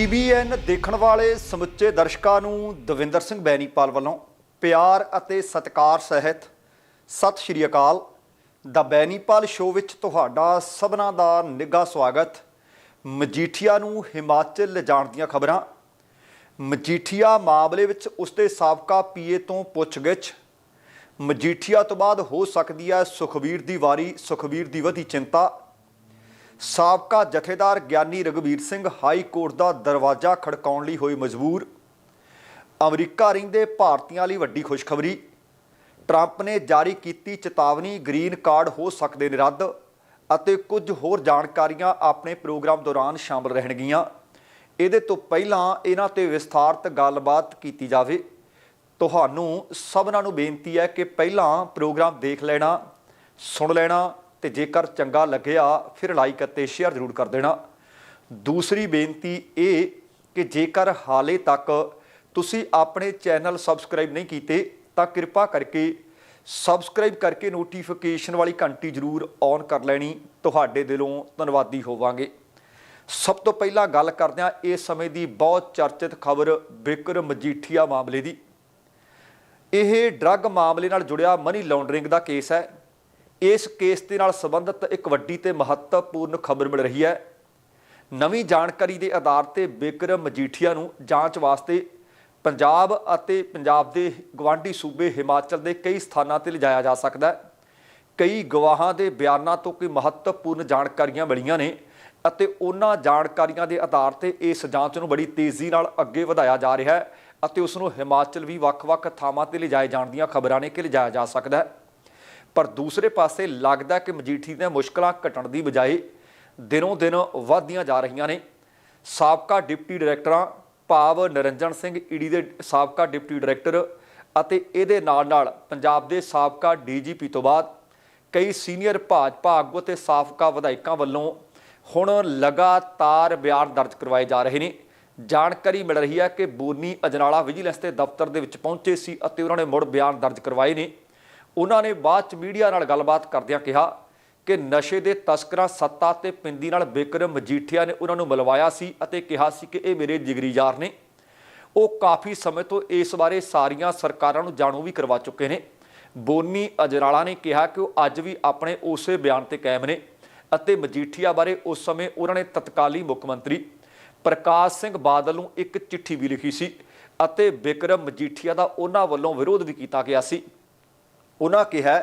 TBN ਦੇਖਣ ਵਾਲੇ ਸਮੁੱਚੇ ਦਰਸ਼ਕਾਂ ਨੂੰ ਦਵਿੰਦਰ ਸਿੰਘ ਬੈਣੀਪਾਲ ਵੱਲੋਂ ਪਿਆਰ ਅਤੇ ਸਤਿਕਾਰ ਸਹਿਤ ਸਤਿ ਸ਼੍ਰੀ ਅਕਾਲ। ਦਾ ਬੈਣੀਪਾਲ ਸ਼ੋਅ ਵਿੱਚ ਤੁਹਾਡਾ ਸਭਨਾਂ ਦਾ ਨਿੱਘਾ ਸਵਾਗਤ। ਮਜੀਠੀਆ ਨੂੰ ਹਿਮਾਚਲ ਲਿਜਾਣ ਦੀਆਂ ਖਬਰਾਂ। ਮਜੀਠੀਆ ਮਾਮਲੇ ਵਿੱਚ ਉਸਦੇ ਸਾਬਕਾ ਪੀਏ ਤੋਂ ਪੁੱਛਗਿੱਛ। ਮਜੀਠੀਆ ਤੋਂ ਬਾਅਦ ਹੋ ਸਕਦੀ ਹੈ ਸੁਖਬੀਰ ਦੀ ਵਾਰੀ ਸੁਖਬੀਰ ਦੀ ਵਧੀ ਚਿੰਤਾ। ਸਾਬਕਾ ਜਥੇਦਾਰ ਗਿਆਨੀ ਰਗਵੀਰ ਸਿੰਘ ਹਾਈ ਕੋਰਟ ਦਾ ਦਰਵਾਜ਼ਾ ਖੜਕਾਉਣ ਲਈ ਹੋਏ ਮਜਬੂਰ। ਅਮਰੀਕਾ ਰਹਿੰਦੇ ਭਾਰਤੀਆਂ ਲਈ ਵੱਡੀ ਖੁਸ਼ਖਬਰੀ। ਟਰੰਪ ਨੇ ਜਾਰੀ ਕੀਤੀ ਚੇਤਾਵਨੀ, ਗ੍ਰੀਨ ਕਾਰਡ ਹੋ ਸਕਦੇ ਨੇ ਰੱਦ ਅਤੇ ਕੁਝ ਹੋਰ ਜਾਣਕਾਰੀਆਂ ਆਪਣੇ ਪ੍ਰੋਗਰਾਮ ਦੌਰਾਨ ਸ਼ਾਮਲ ਰਹਿਣਗੀਆਂ। ਇਹਦੇ ਤੋਂ ਪਹਿਲਾਂ ਇਹਨਾਂ ਤੇ ਵਿਸਥਾਰਤ ਗੱਲਬਾਤ ਕੀਤੀ ਜਾਵੇ। ਤੁਹਾਨੂੰ ਸਭਨਾਂ ਨੂੰ ਬੇਨਤੀ ਹੈ ਕਿ ਪਹਿਲਾਂ ਪ੍ਰੋਗਰਾਮ ਦੇਖ ਲੈਣਾ, ਸੁਣ ਲੈਣਾ ਤੇ ਜੇਕਰ ਚੰਗਾ ਲੱਗਿਆ, ਫਿਰ ਲਾਈਕ ਅਤੇ ਸ਼ੇਅਰ ਜ਼ਰੂਰ ਕਰ ਦੇਣਾ। ਦੂਸਰੀ ਬੇਨਤੀ ਇਹ ਕਿ ਜੇਕਰ ਹਾਲੇ ਤੱਕ ਤੁਸੀਂ ਆਪਣੇ ਚੈਨਲ ਸਬਸਕ੍ਰਾਈਬ ਨਹੀਂ ਕੀਤੇ, ਤਾਂ ਕਿਰਪਾ ਕਰਕੇ ਸਬਸਕ੍ਰਾਈਬ ਕਰਕੇ ਨੋਟੀਫਿਕੇਸ਼ਨ ਵਾਲੀ ਘੰਟੀ ਜ਼ਰੂਰ ਔਨ ਕਰ ਲੈਣੀ। ਤੁਹਾਡੇ ਦਿਲੋਂ ਧੰਨਵਾਦੀ ਹੋਵਾਂਗੇ। ਸਭ ਤੋਂ ਪਹਿਲਾਂ ਗੱਲ ਕਰਦੇ ਹਾਂ ਇਸ ਸਮੇਂ ਦੀ ਬਹੁਤ ਚਰਚਿਤ ਖਬਰ ਬਿਕਰਮ ਮਜੀਠੀਆ ਮਾਮਲੇ ਦੀ। ਇਹ ਡਰੱਗ ਮਾਮਲੇ ਨਾਲ ਜੁੜਿਆ ਮਨੀ ਲਾਂਡਰਿੰਗ ਦਾ ਕੇਸ ਹੈ। ਇਸ ਕੇਸ ਦੇ ਨਾਲ ਸੰਬੰਧਿਤ ਇੱਕ ਵੱਡੀ ਤੇ ਮਹੱਤਵਪੂਰਨ ਖਬਰ ਮਿਲ ਰਹੀ ਹੈ। ਨਵੀਂ ਜਾਣਕਾਰੀ ਦੇ ਆਧਾਰ ਤੇ ਬਿਕਰਮ ਮਜੀਠੀਆ ਨੂੰ ਜਾਂਚ ਵਾਸਤੇ ਪੰਜਾਬ ਅਤੇ ਪੰਜਾਬ ਦੇ ਗਵਾਂਢੀ ਸੂਬੇ ਹਿਮਾਚਲ ਦੇ ਕਈ ਸਥਾਨਾਂ ਤੇ ਲਿਜਾਇਆ ਜਾ ਸਕਦਾ ਹੈ। ਕਈ ਗਵਾਹਾਂ ਦੇ ਬਿਆਨਾਂ ਤੋਂ ਕੋਈ ਮਹੱਤਵਪੂਰਨ ਜਾਣਕਾਰੀਆਂ ਮਿਲੀਆਂ ਨੇ ਅਤੇ ਉਹਨਾਂ ਜਾਣਕਾਰੀਆਂ ਦੇ ਆਧਾਰ ਤੇ ਇਸ ਜਾਂਚ ਨੂੰ ਬੜੀ ਤੇਜ਼ੀ ਨਾਲ ਅੱਗੇ ਵਧਾਇਆ ਜਾ ਰਿਹਾ ਹੈ ਅਤੇ ਉਸ ਨੂੰ ਹਿਮਾਚਲ ਵੀ ਵੱਖ-ਵੱਖ ਥਾਵਾਂ ਤੇ ਲਿਜਾਏ ਜਾਣ ਦੀਆਂ ਖਬਰਾਂ ਨੇ ਕਿ ਲਿਜਾਇਆ ਜਾ ਸਕਦਾ ਹੈ। ਪਰ ਦੂਸਰੇ ਪਾਸੇ ਲੱਗਦਾ ਕਿ ਮਜੀਠੀ ਦੀਆਂ ਮੁਸ਼ਕਲਾਂ ਘਟਣ ਦੀ ਬਜਾਏ ਦਿਨੋਂ ਦਿਨ ਵਧਦੀਆਂ ਜਾ ਰਹੀਆਂ ਨੇ। ਸਾਬਕਾ ਡਿਪਟੀ ਡਾਇਰੈਕਟਰਾਂ ਭਾਵ ਨਰਿੰਜਨ ਸਿੰਘ ਈਡੀ ਦੇ ਸਾਬਕਾ ਡਿਪਟੀ ਡਾਇਰੈਕਟਰ ਅਤੇ ਇਹਦੇ ਨਾਲ ਨਾਲ ਪੰਜਾਬ ਦੇ ਸਾਬਕਾ ਡੀਜੀਪੀ ਤੋਂ ਬਾਅਦ ਕਈ ਸੀਨੀਅਰ ਭਾਜਪਾ ਆਗੂ ਤੇ ਸਾਬਕਾ ਵਿਧਾਇਕਾਂ ਵੱਲੋਂ ਹੁਣ ਲਗਾਤਾਰ ਬਿਆਨ ਦਰਜ ਕਰਵਾਏ ਜਾ ਰਹੇ ਨੇ। ਜਾਣਕਾਰੀ ਮਿਲ ਰਹੀ ਹੈ ਕਿ ਬੋਨੀ ਅਜਨਾਲਾ ਵਿਜੀਲੈਂਸ ਦੇ ਦਫ਼ਤਰ ਦੇ ਵਿੱਚ ਪਹੁੰਚੇ ਸੀ ਅਤੇ ਉਹਨਾਂ ਨੇ ਮੁੜ ਬਿਆਨ ਦਰਜ ਕਰਵਾਏ ਨੇ। ਉਹਨਾਂ ਨੇ ਬਾਅਦ ਚ ਮੀਡੀਆ ਨਾਲ ਗੱਲਬਾਤ ਕਰਦਿਆਂ ਕਿਹਾ ਕਿ ਨਸ਼ੇ ਦੇ ਤਸਕਰਾਂ ਸੱਤਾ ਤੇ ਪਿੰਦੀ ਨਾਲ ਬਿਕਰਮ ਮਜੀਠੀਆ ਨੇ ਉਹਨਾਂ ਨੂੰ ਮਿਲਵਾਇਆ ਸੀ ਅਤੇ ਕਿਹਾ ਸੀ ਕਿ ਇਹ ਮੇਰੇ ਜਿਗਰੀ ਯਾਰ ਨੇ। ਉਹ ਕਾਫੀ ਸਮੇਂ ਤੋਂ ਇਸ ਬਾਰੇ ਸਾਰੀਆਂ ਸਰਕਾਰਾਂ ਨੂੰ ਜਾਣੂ ਵੀ ਕਰਵਾ ਚੁੱਕੇ ਨੇ। ਬੋਨੀ ਅਜਰਾਲਾ ਨੇ ਕਿਹਾ ਕਿ ਉਹ ਅੱਜ ਵੀ ਆਪਣੇ ਉਸੇ ਬਿਆਨ ਤੇ ਕਾਇਮ ਨੇ ਅਤੇ ਮਜੀਠੀਆ ਬਾਰੇ ਉਸ ਸਮੇਂ ਉਹਨਾਂ ਨੇ ਤਤਕਾਲੀ ਮੁੱਖ ਮੰਤਰੀ ਪ੍ਰਕਾਸ਼ ਸਿੰਘ ਬਾਦਲ ਨੂੰ ਇੱਕ ਚਿੱਠੀ ਵੀ ਲਿਖੀ ਸੀ ਅਤੇ ਬਿਕਰਮ ਮਜੀਠੀਆ ਦਾ ਉਹਨਾਂ ਵੱਲੋਂ ਵਿਰੋਧ ਵੀ ਕੀਤਾ ਗਿਆ ਸੀ। ਉਹਨਾਂ ਕਿਹਾ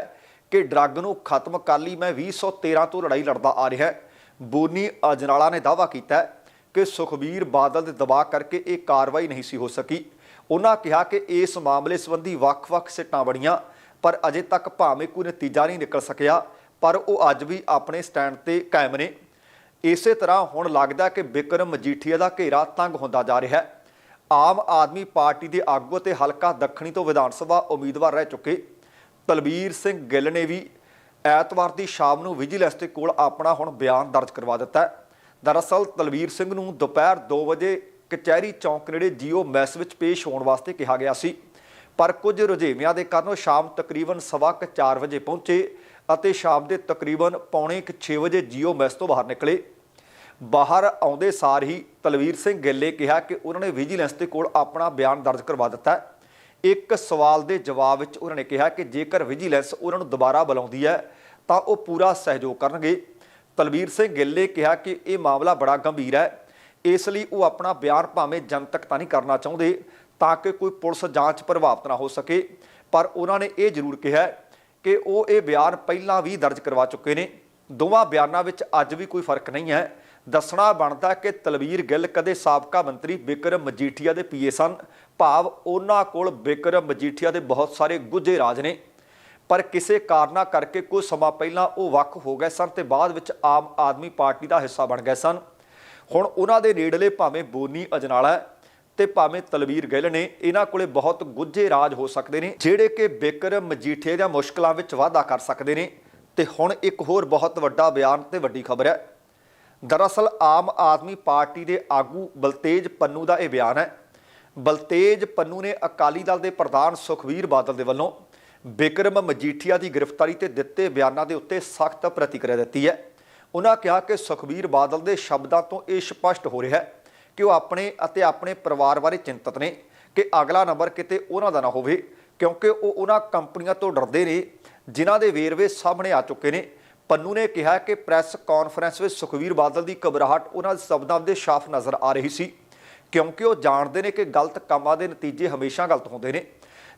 ਕਿ ਡਰੱਗ ਨੂੰ ਖਤਮ ਕਰ ਲਈ ਮੈਂ 2013 ਤੋਂ ਲੜਾਈ ਲੜਦਾ ਆ ਰਿਹਾ ਬੋਨੀ ਅਜਨਾਲਾ ਨੇ ਦਾਅਵਾ ਕੀਤਾ ਕਿ ਸੁਖਬੀਰ ਬਾਦਲ ਦੇ ਦਬਾਅ ਕਰਕੇ ਇਹ ਕਾਰਵਾਈ ਨਹੀਂ ਸੀ ਹੋ ਸਕੀ। ਉਹਨਾਂ ਕਿਹਾ ਕਿ ਇਸ ਮਾਮਲੇ ਸੰਬੰਧੀ ਵੱਖ-ਵੱਖ ਸਿੱਟਾਂ ਬਣੀਆਂ, ਪਰ ਅਜੇ ਤੱਕ ਭਾਵੇਂ ਕੋਈ ਨਤੀਜਾ ਨਹੀਂ ਨਿਕਲ ਸਕਿਆ, ਪਰ ਉਹ ਅੱਜ ਵੀ ਆਪਣੇ ਸਟੈਂਡ ਤੇ ਕਾਇਮ ਨੇ। ਇਸੇ ਤਰ੍ਹਾਂ ਹੁਣ ਲੱਗਦਾ ਕਿ ਬਿਕਰਮ ਮਜੀਠੀਆ ਦਾ ਘੇਰਾ ਤੰਗ ਹੁੰਦਾ ਜਾ ਰਿਹਾ ਹੈ। ਆਮ ਆਦਮੀ ਪਾਰਟੀ ਦੇ ਆਗੂ ਅਤੇ ਹਲਕਾ ਦੱਖਣੀ ਤੋਂ ਵਿਧਾਨ ਸਭਾ ਉਮੀਦਵਾਰ ਰਹਿ ਚੁੱਕੇ। ਤਲਬੀਰ ਸਿੰਘ ਗਿੱਲ ਨੇ ਵੀ ਐਤਵਾਰ ਦੀ ਸ਼ਾਮ ਨੂੰ ਵਿਜੀਲੈਂਸ ਦੇ ਕੋਲ ਆਪਣਾ ਹੁਣ ਬਿਆਨ ਦਰਜ ਕਰਵਾ ਦਿੱਤਾ ਹੈ। ਦਰਅਸਲ ਤਲਵੀਰ ਸਿੰਘ ਨੂੰ ਦੁਪਹਿਰ 2 ਵਜੇ ਕਚਹਿਰੀ ਚੌਂਕ ਨੇੜੇ ਜੀਓ ਮੈਸ ਵਿੱਚ ਪੇਸ਼ ਹੋਣ ਵਾਸਤੇ ਕਿਹਾ ਗਿਆ ਸੀ। ਪਰ ਕੁਝ ਰੁਝੇਵਿਆਂ ਦੇ ਕਾਰਨ ਉਹ ਸ਼ਾਮ ਤਕਰੀਬਨ ਸਵਾ ਕੁ 4 ਵਜੇ ਪਹੁੰਚੇ ਅਤੇ ਸ਼ਾਮ ਦੇ ਤਕਰੀਬਨ ਪੌਣੇ 6 ਵਜੇ ਜੀਓ ਮੈਸ ਤੋਂ ਬਾਹਰ ਨਿਕਲੇ। ਬਾਹਰ ਆਉਂਦੇ ਸਾਰ ਹੀ ਤਲਵੀਰ ਸਿੰਘ ਗਿੱਲੇ ਕਿਹਾ ਕਿ ਉਹਨਾਂ ਨੇ ਵਿਜੀਲੈਂਸ ਦੇ ਕੋਲ ਆਪਣਾ ਬਿਆਨ ਦਰਜ ਕਰਵਾ ਦਿੱਤਾ ਹੈ। ਇੱਕ ਸਵਾਲ ਦੇ ਜਵਾਬ ਵਿੱਚ ਉਹਨਾਂ ਨੇ ਕਿਹਾ ਕਿ ਜੇਕਰ ਵਿਜੀਲੈਂਸ ਉਹਨਾਂ ਨੂੰ ਦੁਬਾਰਾ ਬੁਲਾਉਂਦੀ ਹੈ, ਤਾਂ ਉਹ ਪੂਰਾ ਸਹਿਯੋਗ ਕਰਨਗੇ। ਤਲਵੀਰ ਸਿੰਘ ਗਿੱਲ ਨੇ ਕਿਹਾ ਕਿ ਇਹ ਮਾਮਲਾ ਬੜਾ ਗੰਭੀਰ ਹੈ। ਇਸ ਲਈ ਉਹ ਆਪਣਾ ਬਿਆਨ ਭਾਵੇਂ ਜਨਤਕ ਤਾਂ ਨਹੀਂ ਕਰਨਾ ਚਾਹੁੰਦੇ, ਤਾਂ ਕਿ ਕੋਈ ਪੁਲਿਸ ਜਾਂਚ ਪ੍ਰਭਾਵਿਤ ਨਾ ਹੋ ਸਕੇ। ਪਰ ਉਹਨਾਂ ਨੇ ਇਹ ਜ਼ਰੂਰ ਕਿਹਾ ਕਿ ਉਹ ਇਹ ਬਿਆਨ ਪਹਿਲਾਂ ਵੀ ਦਰਜ ਕਰਵਾ ਚੁੱਕੇ ਨੇ। ਦੋਵਾਂ ਬਿਆਨਾਂ ਵਿੱਚ ਅੱਜ ਵੀ ਕੋਈ ਫ਼ਰਕ ਨਹੀਂ ਹੈ। ਦੱਸਣਾ ਬਣਦਾ ਕਿ ਤਲਵੀਰ ਗਿੱਲ ਕਦੇ ਸਾਬਕਾ ਮੰਤਰੀ ਬਿਕਰਮ ਮਜੀਠੀਆ ਦੇ ਪੀਏ ਸਨ। ਭਾਵ ਉਹਨਾਂ ਕੋਲ ਬਿਕਰਮ, ਮਜੀਠੀਆ ਦੇ ਬਹੁਤ ਸਾਰੇ ਗੁੱਝੇ ਰਾਜ ਨੇ। ਪਰ ਕਿਸੇ ਕਾਰਨਾ ਕਰਕੇ ਕੁਝ ਸਮਾਂ ਪਹਿਲਾਂ ਉਹ ਵੱਖ ਹੋ ਗਏ ਸਨ ਤੇ ਬਾਅਦ ਵਿੱਚ ਆਮ ਆਦਮੀ ਪਾਰਟੀ ਦਾ ਹਿੱਸਾ ਬਣ ਗਏ ਸਨ। ਹੁਣ ਉਹਨਾਂ ਦੇ ਨੇੜਲੇ ਭਾਵੇਂ ਬੋਨੀ ਅਜਨਾਲਾ ਹੈ ਤੇ ਭਾਵੇਂ ਤਲਵੀਰ ਗਿੱਲ ਨੇ ਇਹਨਾਂ ਕੋਲੇ ਬਹੁਤ ਗੁੱਝੇ ਰਾਜ ਹੋ ਸਕਦੇ ਨੇ, ਜਿਹੜੇ ਕਿ ਬਿਕਰਮ, ਮਜੀਠੀਆ ਦੀਆਂ ਮੁਸ਼ਕਲਾਂ ਵਿੱਚ ਵਾਧਾ ਕਰ ਸਕਦੇ ਨੇ। ਤੇ ਹੁਣ ਇੱਕ ਹੋਰ ਬਹੁਤ ਵੱਡਾ ਬਿਆਨ ਤੇ ਵੱਡੀ ਖਬਰ ਹੈ। ਦਰਅਸਲ ਆਮ ਆਦਮੀ ਪਾਰਟੀ ਦੇ ਆਗੂ ਬਲਤੇਜ ਪੰਨੂ ਦਾ ਇਹ ਬਿਆਨ ਹੈ। ਬਲਤੇਜ ਪੰਨੂ ਨੇ ਅਕਾਲੀ ਦਲ ਦੇ ਪ੍ਰਧਾਨ ਸੁਖਵੀਰ ਬਾਦਲ ਦੇ ਵੱਲੋਂ ਬਿਕਰਮ ਮਜੀਠੀਆ ਦੀ ਗ੍ਰਿਫਤਾਰੀ ਤੇ ਦਿੱਤੇ ਬਿਆਨਾਂ ਦੇ ਉੱਤੇ ਸਖਤ ਪ੍ਰਤੀਕਿਰਿਆ ਦਿੱਤੀ ਹੈ। ਉਹਨਾਂ ਕਿਹਾ ਕਿ ਸੁਖਵੀਰ ਬਾਦਲ ਦੇ ਸ਼ਬਦਾਂ ਤੋਂ ਇਹ ਸਪਸ਼ਟ ਹੋ ਰਿਹਾ ਹੈ ਕਿ ਉਹ ਆਪਣੇ ਅਤੇ ਆਪਣੇ ਪਰਿਵਾਰ ਬਾਰੇ ਚਿੰਤਤ ਨੇ ਕਿ ਅਗਲਾ ਨੰਬਰ ਕਿਤੇ ਉਹਨਾਂ ਦਾ ਨਾ ਹੋਵੇ, ਕਿਉਂਕਿ ਉਹ ਉਹਨਾਂ ਕੰਪਨੀਆਂ ਤੋਂ ਡਰਦੇ ਨੇ, ਜਿਨ੍ਹਾਂ ਦੇ ਵੇਰਵੇ ਸਾਹਮਣੇ ਆ ਚੁੱਕੇ ਨੇ। ਪੰਨੂ ਨੇ ਕਿਹਾ ਕਿ ਪ੍ਰੈਸ ਕਾਨਫਰੰਸ ਵਿੱਚ ਸੁਖਵੀਰ ਬਾਦਲ ਦੀ ਘਬਰਾਹਟ ਉਹਨਾਂ ਦੇ ਸ਼ਬਦਾਂ ਦੇ ਸਾਫ਼ ਨਜ਼ਰ ਆ ਰਹੀ ਸੀ। ਕਿਉਂਕਿ ਉਹ ਜਾਣਦੇ ਨੇ ਕਿ ਗਲਤ ਕੰਮਾਂ ਦੇ ਨਤੀਜੇ ਹਮੇਸ਼ਾ ਗਲਤ ਹੁੰਦੇ ਨੇ।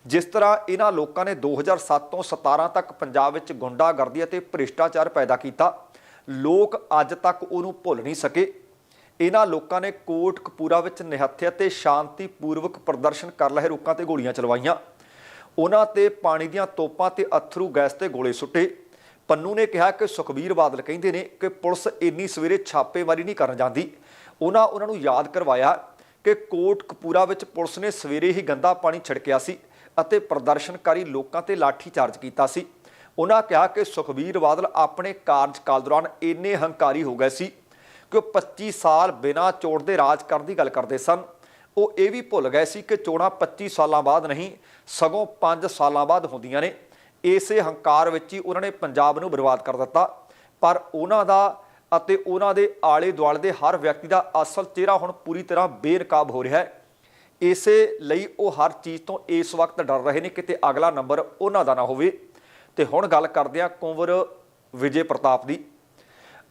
ਜਿਸ ਤਰ੍ਹਾਂ ਇਹਨਾਂ ਲੋਕਾਂ ਨੇ 2007 ਤੋਂ 17 ਤੱਕ ਪੰਜਾਬ ਵਿੱਚ ਗੁੰਡਾਗਰਦੀ ਅਤੇ ਭ੍ਰਿਸ਼ਟਾਚਾਰ ਪੈਦਾ ਕੀਤਾ। ਲੋਕ ਅੱਜ ਤੱਕ ਉਹਨੂੰ ਭੁੱਲ ਨਹੀਂ ਸਕੇ। ਇਹਨਾਂ ਲੋਕਾਂ ਨੇ ਕੋਟ ਕਪੂਰਾ ਵਿੱਚ ਨਿਹੱਥੇ ਤੇ ਸ਼ਾਂਤੀਪੂਰਵਕ ਪ੍ਰਦਰਸ਼ਨ ਕਰ ਰਹੇ ਲੋਕਾਂ ਤੇ ਗੋਲੀਆਂ ਚਲਵਾਈਆਂ। ਉਹਨਾਂ ਤੇ ਪਾਣੀ ਦੀਆਂ ਤੋਪਾਂ ਤੇ ਅਥਰੂ ਗੈਸ ਤੇ ਗੋਲੇ ਸੁੱਟੇ। ਪੰਨੂ ਨੇ ਕਿਹਾ ਕਿ ਸੁਖਬੀਰ ਬਾਦਲ ਕਹਿੰਦੇ ਨੇ ਕਿ ਪੁਲਿਸ ਇੰਨੀ ਸਵੇਰੇ ਛਾਪੇਮਾਰੀ ਨਹੀਂ ਕਰਨ ਜਾਂਦੀ। ਉਹਨਾਂ ਉਹਨਾਂ ਨੂੰ ਯਾਦ ਕਰਵਾਇਆ ਕਿ ਕੋਟ ਕਪੂਰਾ ਵਿੱਚ ਪੁਲਿਸ ਨੇ ਸਵੇਰੇ ਹੀ ਗੰਦਾ ਪਾਣੀ ਛਿੜਕਿਆ ਸੀ ਅਤੇ ਪ੍ਰਦਰਸ਼ਨਕਾਰੀ ਲੋਕਾਂ ਤੇ ਲਾਠੀ ਚਾਰਜ ਕੀਤਾ ਸੀ। ਉਹਨਾਂ ਕਿਹਾ ਕਿ ਸੁਖਬੀਰ ਬਾਦਲ ਆਪਣੇ ਕਾਰਜਕਾਲ ਦੌਰਾਨ ਇੰਨੇ ਹੰਕਾਰੀ ਹੋ ਗਏ ਸੀ ਕਿ ਉਹ 25 ਸਾਲ ਬਿਨਾਂ ਚੋਣ ਦੇ ਰਾਜ ਕਰਨ ਦੀ ਗੱਲ ਕਰਦੇ ਸਨ। ਉਹ ਇਹ ਵੀ ਭੁੱਲ ਗਏ ਸੀ ਕਿ ਚੋਣਾਂ 25 ਸਾਲਾਂ ਬਾਅਦ ਨਹੀਂ, ਸਗੋਂ 5 ਸਾਲਾਂ ਬਾਅਦ ਹੁੰਦੀਆਂ ਨੇ। ਇਸੇ ਹੰਕਾਰ ਵਿੱਚ ਹੀ ਉਹਨਾਂ ਨੇ ਪੰਜਾਬ ਨੂੰ ਬਰਬਾਦ ਕਰ ਦਿੱਤਾ। ਪਰ ਉਹਨਾਂ ਦਾ ਅਤੇ ਉਹਨਾਂ ਦੇ ਆਲੇ ਦੁਆਲੇ ਦੇ ਹਰ ਵਿਅਕਤੀ ਦਾ ਅਸਲ ਚਿਹਰਾ ਹੁਣ ਪੂਰੀ ਤਰ੍ਹਾਂ ਬੇਨਕਾਬ ਹੋ ਰਿਹਾ ਹੈ। ਇਸੇ ਲਈ ਉਹ ਹਰ ਚੀਜ਼ ਤੋਂ ਇਸ ਵਕਤ ਡਰ ਰਹੇ ਨੇ ਕਿਤੇ ਅਗਲਾ ਨੰਬਰ ਉਹਨਾਂ ਦਾ ਨਾ ਹੋਵੇ। ਤੇ ਹੁਣ ਗੱਲ ਕਰਦੇ ਹਾਂ ਕੁੰਵਰ ਵਿਜੇ ਪ੍ਰਤਾਪ ਦੀ।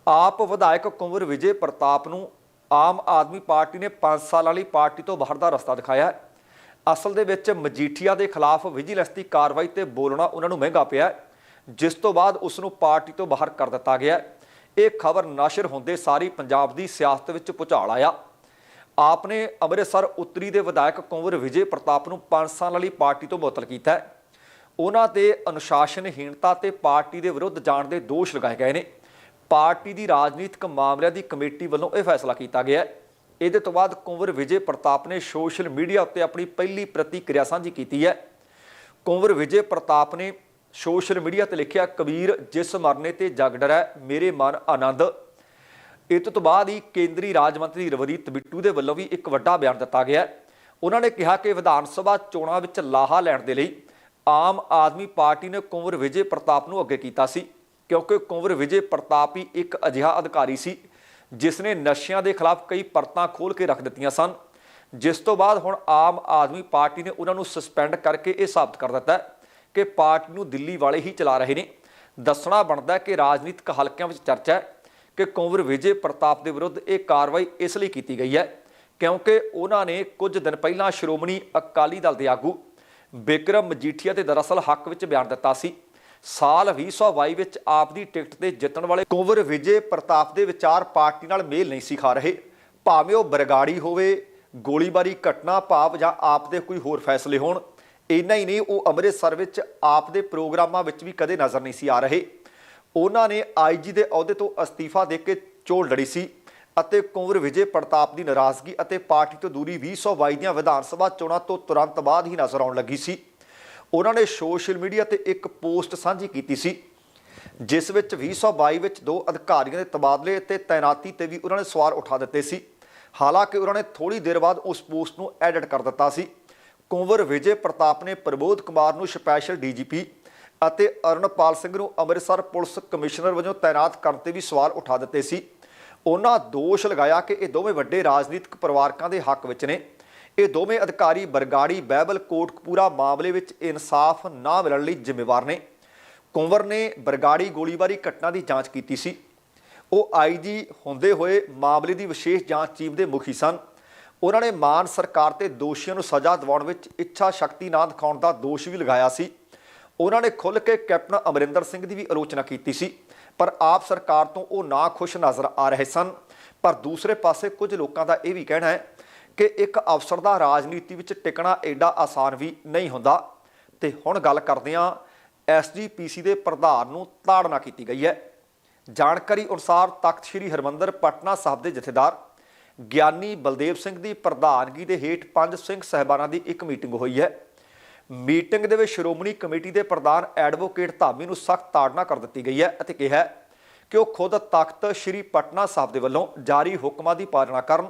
ਆਪ ਵਿਧਾਇਕ ਕੁੰਵਰ ਵਿਜੇ ਪ੍ਰਤਾਪ ਨੂੰ ਆਮ ਆਦਮੀ ਪਾਰਟੀ ਨੇ 5 ਸਾਲਾਂ ਲਈ ਪਾਰਟੀ ਤੋਂ ਬਾਹਰ ਦਾ ਰਸਤਾ ਦਿਖਾਇਆ ਅਸਲ ਦੇ ਵਿੱਚ ਮਜੀਠੀਆ ਦੇ ਖਿਲਾਫ ਵਿਜੀਲੈਂਸ ਦੀ ਕਾਰਵਾਈ ਤੇ ਬੋਲਣਾ ਉਹਨਾਂ ਨੂੰ ਮਹਿੰਗਾ ਪਿਆ ਜਿਸ ਤੋਂ ਬਾਅਦ ਉਸ ਨੂੰ ਪਾਰਟੀ ਤੋਂ ਬਾਹਰ ਕਰ ਦਿੱਤਾ ਗਿਆ ਹੈ। ਇਹ ਖਬਰ ਨਸ਼ਰ ਹੁੰਦੇ ਸਾਰੀ ਪੰਜਾਬ ਦੀ ਸਿਆਸਤ ਵਿੱਚ ਭੁਚਾਲ ਆਇਆ। ਆਪ ਨੇ ਅੰਮ੍ਰਿਤਸਰ ਉੱਤਰੀ ਦੇ ਵਿਧਾਇਕ ਕੁੰਵਰ ਵਿਜੇ ਪ੍ਰਤਾਪ ਨੂੰ 5 ਸਾਲਾਂ ਲਈ ਪਾਰਟੀ ਤੋਂ ਮੁਅੱਤਲ ਕੀਤਾ ਹੈ। ਉਹਨਾਂ ਤੇ ਅਨੁਸ਼ਾਸਨਹੀਣਤਾ ਤੇ ਪਾਰਟੀ ਦੇ ਵਿਰੁੱਧ ਜਾਣ ਦੇ ਦੋਸ਼ ਲਗਾਏ ਗਏ ਨੇ। ਪਾਰਟੀ ਦੀ ਰਾਜਨੀਤਿਕ ਮਾਮਲਿਆਂ ਦੀ ਕਮੇਟੀ ਵੱਲੋਂ ਇਹ ਫੈਸਲਾ ਕੀਤਾ ਗਿਆ ਹੈ। ਇਹਦੇ ਤੋਂ ਬਾਅਦ ਕੁੰਵਰ ਵਿਜੇ ਪ੍ਰਤਾਪ ਨੇ ਸੋਸ਼ਲ ਮੀਡੀਆ ਉੱਤੇ ਆਪਣੀ ਪਹਿਲੀ ਪ੍ਰਤੀਕਿਰਿਆ ਸਾਂਝੀ ਕੀਤੀ ਹੈ। ਕੁੰਵਰ ਵਿਜੇ ਪ੍ਰਤਾਪ ਨੇ ਸੋਸ਼ਲ ਮੀਡੀਆ ਤੇ ਲਿਖਿਆ, ਕਬੀਰ, ਜਿਸ ਮਰਨੇ ਤੇ ਜਗ ਡਰੈ, ਮੇਰੇ ਮਨ ਆਨੰਦ। ਇਹ ਤੋਂ ਬਾਅਦ ਹੀ ਕੇਂਦਰੀ ਰਾਜ ਮੰਤਰੀ ਰਵਨੀਤ ਬਿੱਟੂ ਦੇ ਵੱਲੋਂ ਵੀ ਇੱਕ ਵੱਡਾ ਬਿਆਨ ਦਿੱਤਾ ਗਿਆ ਉਹਨਾਂ ਨੇ ਕਿਹਾ ਕਿ ਵਿਧਾਨ ਸਭਾ ਚੋਣਾਂ ਵਿੱਚ ਲਾਹਾ ਲੈਣ ਦੇ ਲਈ ਆਮ ਆਦਮੀ ਪਾਰਟੀ ਨੇ ਕੁੰਵਰ ਵਿਜੇ ਪ੍ਰਤਾਪ ਨੂੰ ਅੱਗੇ ਕੀਤਾ ਸੀ, ਕਿਉਂਕਿ ਕੁੰਵਰ ਵਿਜੇ ਪ੍ਰਤਾਪ ਹੀ ਇੱਕ ਅਜਿਹਾ ਅਧਿਕਾਰੀ ਸੀ, ਜਿਸ ਨੇ ਨਸ਼ਿਆਂ ਦੇ ਖਿਲਾਫ ਕਈ ਪਰਤਾਂ ਖੋਲ ਕੇ ਰੱਖ ਦਿੱਤੀਆਂ ਸਨ। ਜਿਸ ਤੋਂ ਬਾਅਦ ਹੁਣ ਆਮ ਆਦਮੀ ਪਾਰਟੀ ਨੇ ਉਹਨਾਂ ਨੂੰ ਸਸਪੈਂਡ ਕਰਕੇ ਇਹ ਸਾਬਤ ਕਰ ਦਿੱਤਾ ਹੈ। ਕਿ ਪਾਰਟੀ ਨੂੰ ਦਿੱਲੀ ਵਾਲੇ ਹੀ ਚਲਾ ਰਹੇ ਨੇ। ਦੱਸਣਾ ਬਣਦਾ ਕਿ ਰਾਜਨੀਤਿਕ ਹਲਕਿਆਂ ਵਿੱਚ ਚਰਚਾ ਹੈ ਕਿ ਕੁੰਵਰ ਵਿਜੇ ਪ੍ਰਤਾਪ ਦੇ ਵਿਰੁੱਧ ਇਹ ਕਾਰਵਾਈ ਇਸ ਲਈ ਕੀਤੀ ਗਈ ਹੈ ਕਿਉਂਕਿ ਉਹਨਾਂ ਨੇ ਕੁਝ ਦਿਨ ਪਹਿਲਾਂ ਸ਼੍ਰੋਮਣੀ ਅਕਾਲੀ ਦਲ ਦੇ ਆਗੂ ਬਿਕਰਮ ਮਜੀਠੀਆ ਦੇ ਦਰਅਸਲ ਹੱਕ ਵਿੱਚ ਬਿਆਨ ਦਿੱਤਾ ਸੀ। ਸਾਲ 2022 ਵਿੱਚ ਆਪ ਦੀ ਟਿਕਟ ਤੇ ਜਿੱਤਣ ਵਾਲੇ ਕੁੰਵਰ ਵਿਜੇ ਪ੍ਰਤਾਪ ਦੇ ਵਿਚਾਰ ਪਾਰਟੀ ਨਾਲ ਮੇਲ ਨਹੀਂ ਸਿਖਾ ਰਹੇ। ਭਾਵੇਂ ਉਹ ਬਰਗਾੜੀ ਹੋਵੇ, ਗੋਲੀਬਾਰੀ ਘਟਨਾ ਭਾਵ ਜਾਂ ਆਪ ਦੇ ਕੋਈ ਹੋਰ ਫੈਸਲੇ ਹੋਣ ਇੰਨਾ ਹੀ ਨਹੀਂ, ਉਹ ਅੰਮ੍ਰਿਤਸਰ ਵਿੱਚ ਆਪ ਦੇ ਪ੍ਰੋਗਰਾਮਾਂ ਵਿੱਚ ਵੀ ਕਦੇ ਨਜ਼ਰ ਨਹੀਂ ਸੀ ਆ ਰਹੇ। ਉਹਨਾਂ ਨੇ ਆਈਜੀ ਦੇ ਅਹੁਦੇ ਤੋਂ ਅਸਤੀਫਾ ਦੇ ਕੇ ਚੋਣ ਲੜੀ ਸੀ ਅਤੇ ਕੁੰਵਰ ਵਿਜੇ ਪ੍ਰਤਾਪ ਦੀ ਨਾਰਾਜ਼ਗੀ ਅਤੇ ਪਾਰਟੀ ਤੋਂ ਦੂਰੀ 2022 ਦੀਆਂ ਵਿਧਾਨ ਸਭਾ ਚੋਣਾਂ ਤੋਂ ਤੁਰੰਤ ਬਾਅਦ ਹੀ ਨਜ਼ਰ ਆਉਣ ਲੱਗੀ ਸੀ। ਉਹਨਾਂ ਨੇ ਸੋਸ਼ਲ ਮੀਡੀਆ ਤੇ ਇੱਕ ਪੋਸਟ ਸਾਂਝੀ ਕੀਤੀ ਸੀ, ਜਿਸ ਵਿੱਚ 2022 ਵਿੱਚ ਦੋ ਅਧਿਕਾਰੀਆਂ ਦੇ ਤਬਾਦਲੇ ਅਤੇ ਤਾਇਨਾਤੀ ਤੇ ਵੀ ਉਹਨਾਂ ਨੇ ਸਵਾਲ ਉਠਾ ਦਿੱਤੇ ਸੀ। ਹਾਲਾਂਕਿ ਉਹਨਾਂ ਨੇ ਥੋੜੀ ਦੇਰ ਬਾਅਦ ਉਸ ਪੋਸਟ ਨੂੰ ਐਡਿਟ ਕਰ ਦਿੱਤਾ ਸੀ। ਕੁੰਵਰ ਵਿਜੇ ਪ੍ਰਤਾਪ ਨੇ ਪ੍ਰਬੋਧ ਕੁਮਾਰ ਨੂੰ ਸਪੈਸ਼ਲ ਡੀਜੀਪੀ ਅਤੇ ਅਰਨਪਾਲ ਸਿੰਘ ਨੂੰ ਅੰਮ੍ਰਿਤਸਰ ਪੁਲਿਸ ਕਮਿਸ਼ਨਰ ਵਜੋਂ ਤਾਇਨਾਤ ਕਰਨ ਤੇ ਵੀ ਸਵਾਲ ਉਠਾ ਦਿੱਤੇ ਸੀ। ਉਹਨਾਂ ਦੋਸ਼ ਲਗਾਇਆ ਕਿ ਇਹ ਦੋਵੇਂ ਵੱਡੇ ਰਾਜਨੀਤਿਕ ਪਰਿਵਾਰਕਾਂ ਦੇ ਹੱਕ ਵਿੱਚ ਨੇ। ਇਹ ਦੋਵੇਂ ਅਧਿਕਾਰੀ ਬਰਗਾੜੀ, ਬਹਿਬਲ, ਕੋਟਕਪੂਰਾ ਮਾਮਲੇ ਵਿੱਚ ਇਨਸਾਫ ਨਾ ਮਿਲਣ ਲਈ ਜ਼ਿੰਮੇਵਾਰ ਨੇ। ਕੁੰਵਰ ਨੇ ਬਰਗਾੜੀ ਗੋਲੀਬਾਰੀ ਘਟਨਾ ਦੀ ਜਾਂਚ ਕੀਤੀ ਸੀ। ਉਹ ਆਈਜੀ ਹੁੰਦੇ ਹੋਏ ਮਾਮਲੇ ਦੀ ਵਿਸ਼ੇਸ਼ ਜਾਂਚ ਟੀਮ ਦੇ ਮੁਖੀ ਸਨ। ਉਹਨਾਂ ਨੇ ਮਾਨ ਸਰਕਾਰ ਤੇ ਦੋਸ਼ੀਆਂ ਨੂੰ ਸਜ਼ਾ ਦਿਵਾਉਣ ਵਿੱਚ ਇੱਛਾ ਸ਼ਕਤੀ ਨਾ ਦਿਖਾਉਣ ਦਾ ਦੋਸ਼ ਵੀ ਲਗਾਇਆ ਸੀ। ਉਹਨਾਂ ਨੇ ਖੁੱਲ੍ਹ ਕੇ ਕੈਪਟਨ ਅਮਰਿੰਦਰ ਸਿੰਘ ਦੀ ਵੀ ਆਲੋਚਨਾ ਕੀਤੀ ਸੀ, ਪਰ ਆਪ ਸਰਕਾਰ ਤੋਂ ਉਹ ਨਾ ਖੁਸ਼ ਨਜ਼ਰ ਆ ਰਹੇ ਸਨ। ਪਰ ਦੂਸਰੇ ਪਾਸੇ ਕੁਝ ਲੋਕਾਂ ਦਾ ਇਹ ਵੀ ਕਹਿਣਾ ਹੈ ਕਿ ਇੱਕ ਅਫਸਰ ਦਾ ਰਾਜਨੀਤੀ ਵਿੱਚ ਟਿਕਣਾ ਐਡਾ ਆਸਾਨ ਵੀ ਨਹੀਂ ਹੁੰਦਾ। ਤੇ ਹੁਣ ਗੱਲ ਕਰਦੇ ਹਾਂ ਐਸਜੀਪੀਸੀ ਦੇ ਪ੍ਰਧਾਨ ਨੂੰ ਤਾੜਨਾ ਕੀਤੀ ਗਈ ਹੈ। ਜਾਣਕਾਰੀ ਅਨੁਸਾਰ ਤਖਤ ਸ੍ਰੀ ਹਰਮੰਦਰ ਪਟਨਾ ਸਾਹਿਬ ਦੇ ਜਥੇਦਾਰ ਗਿਆਨੀ ਬਲਦੇਵ ਸਿੰਘ ਦੀ ਪ੍ਰਧਾਨਗੀ ਦੇ ਹੇਠ ਪੰਜ ਸਿੰਘ ਸਹਿਬਾਨਾਂ ਦੀ ਇੱਕ ਮੀਟਿੰਗ ਹੋਈ ਹੈ। ਮੀਟਿੰਗ ਦੇ ਵਿੱਚ ਸ਼੍ਰੋਮਣੀ ਕਮੇਟੀ ਦੇ ਪ੍ਰਧਾਨ ਐਡਵੋਕੇਟ ਧਾਮੀ ਨੂੰ ਸਖਤ ਤਾੜਨਾ ਕਰ ਦਿੱਤੀ ਗਈ ਹੈ ਅਤੇ ਕਿਹਾ ਕਿ ਉਹ ਖੁਦ ਤਖਤ ਸ੍ਰੀ ਪਟਨਾ ਸਾਹਿਬ ਦੇ ਵੱਲੋਂ ਜਾਰੀ ਹੁਕਮਾਂ ਦੀ ਪਾਲਣਾ ਕਰਨ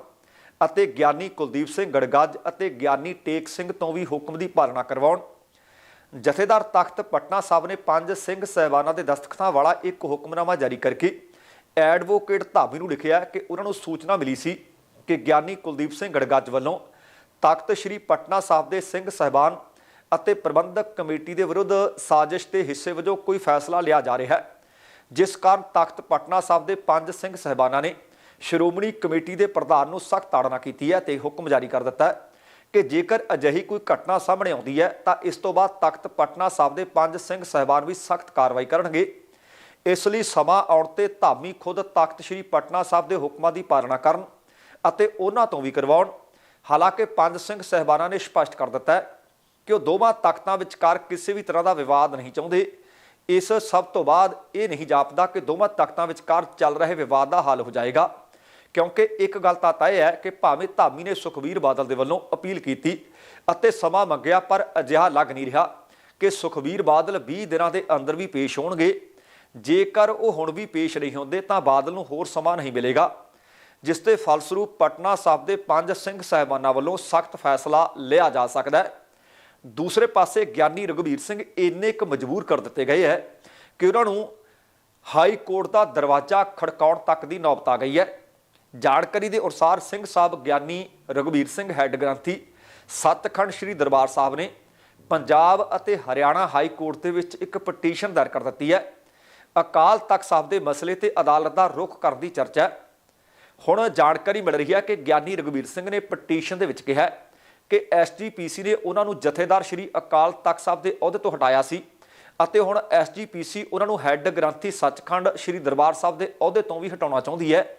ਅਤੇ ਗਿਆਨੀ ਕੁਲਦੀਪ ਸਿੰਘ ਗੜਗੱਜ ਅਤੇ ਗਿਆਨੀ ਟੇਕ ਸਿੰਘ ਤੋਂ ਵੀ ਹੁਕਮ ਦੀ ਪਾਲਣਾ ਕਰਵਾਉਣ। ਜਥੇਦਾਰ ਤਖਤ ਪਟਨਾ ਸਾਹਿਬ ਨੇ ਪੰਜ ਸਿੰਘ ਸਹਿਬਾਨਾਂ ਦੇ ਦਸਤਖਤਾਂ ਵਾਲਾ ਇੱਕ ਹੁਕਮਨਾਮਾ ਜਾਰੀ ਕਰਕੇ ਐਡਵੋਕੇਟ ਧਾਮੀ ਨੂੰ ਲਿਖਿਆ ਕਿ ਉਹਨਾਂ ਨੂੰ ਸੂਚਨਾ ਮਿਲੀ ਸੀ ਕਿ ਗਿਆਨੀ ਕੁਲਦੀਪ ਸਿੰਘ ਗੜਗੱਜ ਵੱਲੋਂ ਤਖਤ ਸ੍ਰੀ ਪਟਨਾ ਸਾਹਿਬ ਦੇ ਸਿੰਘ ਸਹਿਬਾਨ ਅਤੇ ਪ੍ਰਬੰਧਕ ਕਮੇਟੀ ਦੇ ਵਿਰੁੱਧ ਸਾਜ਼ਿਸ਼ ਦੇ ਹਿੱਸੇ ਵਜੋਂ ਕੋਈ ਫੈਸਲਾ ਲਿਆ ਜਾ ਰਿਹਾ ਹੈ, ਜਿਸ ਕਾਰਨ ਤਖਤ ਪਟਨਾ ਸਾਹਿਬ ਦੇ ਪੰਜ ਸਿੰਘ ਸਹਿਬਾਨਾਂ ਨੇ ਸ਼੍ਰੋਮਣੀ ਕਮੇਟੀ ਦੇ ਪ੍ਰਧਾਨ ਨੂੰ ਸਖਤ ਤਾੜਨਾ ਕੀਤੀ ਹੈ ਤੇ ਹੁਕਮ ਜਾਰੀ ਕਰ ਦਿੱਤਾ ਹੈ ਕਿ ਜੇਕਰ ਅਜਿਹੀ ਕੋਈ ਘਟਨਾ ਸਾਹਮਣੇ ਆਉਂਦੀ ਹੈ, ਤਾਂ ਇਸ ਤੋਂ ਬਾਅਦ ਤਖਤ ਪਟਨਾ ਸਾਹਿਬ ਦੇ ਪੰਜ ਸਿੰਘ ਸਹਿਬਾਨ ਵੀ ਸਖਤ ਕਾਰਵਾਈ ਕਰਨਗੇ। ਇਸ ਲਈ ਸਮਾਂ ਆਉਣ ਤੇ ਧਾਮੀ ਖੁਦ ਤਖਤ ਸ੍ਰੀ ਪਟਨਾ ਸਾਹਿਬ ਦੇ ਹੁਕਮਾਂ ਦੀ ਪਾਲਣਾ ਕਰਨ ਅਤੇ ਉਹਨਾਂ ਤੋਂ ਵੀ ਕਰਵਾਉਣ। ਹਾਲਾਂਕਿ ਪੰਜ ਸਿੰਘ ਸਹਿਬਾਨਾਂ ਨੇ ਸਪਸ਼ਟ ਕਰ ਦਿੱਤਾ ਹੈ ਕਿ ਉਹ ਦੋਵਾਂ ਤਾਕਤਾਂ ਵਿਚਕਾਰ ਕਿਸੇ ਵੀ ਤਰ੍ਹਾਂ ਦਾ ਵਿਵਾਦ ਨਹੀਂ ਚਾਹੁੰਦੇ। ਇਸ ਸਭ ਤੋਂ ਬਾਅਦ ਇਹ ਨਹੀਂ ਜਾਪਦਾ ਕਿ ਦੋਵਾਂ ਤਖਤਾਂ ਵਿਚਕਾਰ ਚੱਲ ਰਹੇ ਵਿਵਾਦ ਦਾ ਹੱਲ ਹੋ ਜਾਏਗਾ। ਕਿਉਂਕਿ ਇੱਕ ਗੱਲ ਤਾਂ ਤੈਅ ਹੈ ਕਿ ਭਾਵੇਂ ਧਾਮੀ ਨੇ ਸੁਖਬੀਰ ਬਾਦਲ ਦੇ ਵੱਲੋਂ ਅਪੀਲ ਕੀਤੀ ਅਤੇ ਸਮਾਂ ਮੰਗਿਆ, ਪਰ ਅਜਿਹਾ ਲੱਗ ਨਹੀਂ ਰਿਹਾ ਕਿ ਸੁਖਬੀਰ ਬਾਦਲ 20 ਦਿਨਾਂ ਦੇ ਅੰਦਰ ਵੀ ਪੇਸ਼ ਹੋਣਗੇ। ਜੇਕਰ ਉਹ ਹੁਣ ਵੀ ਪੇਸ਼ ਨਹੀਂ ਹੁੰਦੇ, ਤਾਂ ਬਾਦਲ ਨੂੰ ਹੋਰ ਸਮਾਂ ਨਹੀਂ ਮਿਲੇਗਾ। ਜਿਸ ਦੇ ਫਲਸਰੂਪ ਪਟਨਾ ਸਾਹਿਬ ਦੇ ਪੰਜ ਸਿੰਘ ਸਾਹਿਬਾਨਾਂ ਵੱਲੋਂ ਸਖਤ ਫੈਸਲਾ ਲਿਆ ਜਾ ਸਕਦਾ ਹੈ। ਦੂਸਰੇ ਪਾਸੇ ਗਿਆਨੀ ਰਘੁਵੀਰ ਸਿੰਘ ਇੰਨੇ ਕੁ ਮਜਬੂਰ ਕਰ ਦਿੱਤੇ ਗਏ ਹੈ ਕਿ ਉਹਨਾਂ ਨੂੰ ਹਾਈ ਕੋਰਟ ਦਾ ਦਰਵਾਜ਼ਾ ਖੜਕਾਉਣ ਤੱਕ ਦੀ ਨੌਬਤ ਆ ਗਈ ਹੈ। ਜਾਣਕਾਰੀ ਦੇ ਅਨੁਸਾਰ ਸਿੰਘ ਸਾਹਿਬ ਗਿਆਨੀ ਰਘੁਵੀਰ ਸਿੰਘ ਹੈੱਡ ਗ੍ਰੰਥੀ ਸੱਚਖੰਡ ਸ੍ਰੀ ਦਰਬਾਰ ਸਾਹਿਬ ਨੇ ਪੰਜਾਬ ਅਤੇ ਹਰਿਆਣਾ ਹਾਈ ਕੋਰਟ ਦੇ ਵਿੱਚ ਇੱਕ ਪਟੀਸ਼ਨ ਦਾਇਰ ਕਰ ਦਿੱਤੀ ਹੈ। ਅਕਾਲ ਤਖਤ ਸਾਹਿਬ ਦੇ ਮਸਲੇ ਤੇ ਅਦਾਲਤ ਦਾ ਰੁਖ ਕਰਨ ਦੀ ਚਰਚਾ ਹੈ। ਹੁਣ ਜਾਣਕਾਰੀ ਮਿਲ ਰਹੀ ਹੈ ਕਿ ਗਿਆਨੀ ਰਘੁਵੀਰ ਸਿੰਘ ਨੇ ਪਟੀਸ਼ਨ ਦੇ ਵਿੱਚ ਕਿਹਾ ਹੈ ਕਿ ਐਸਜੀਪੀਸੀ ਨੇ ਉਹਨਾਂ ਨੂੰ ਜਥੇਦਾਰ ਸ੍ਰੀ ਅਕਾਲ ਤਖਤ ਸਾਹਿਬ ਦੇ ਅਹੁਦੇ ਤੋਂ ਹਟਾਇਆ ਸੀ ਅਤੇ ਹੁਣ ਐਸਜੀਪੀਸੀ ਉਹਨਾਂ ਨੂੰ ਹੈੱਡ ਗ੍ਰੰਥੀ ਸੱਚਖੰਡ ਸ੍ਰੀ ਦਰਬਾਰ ਸਾਹਿਬ ਦੇ ਅਹੁਦੇ ਤੋਂ ਵੀ ਹਟਾਉਣਾ ਚਾਹੁੰਦੀ ਹੈ।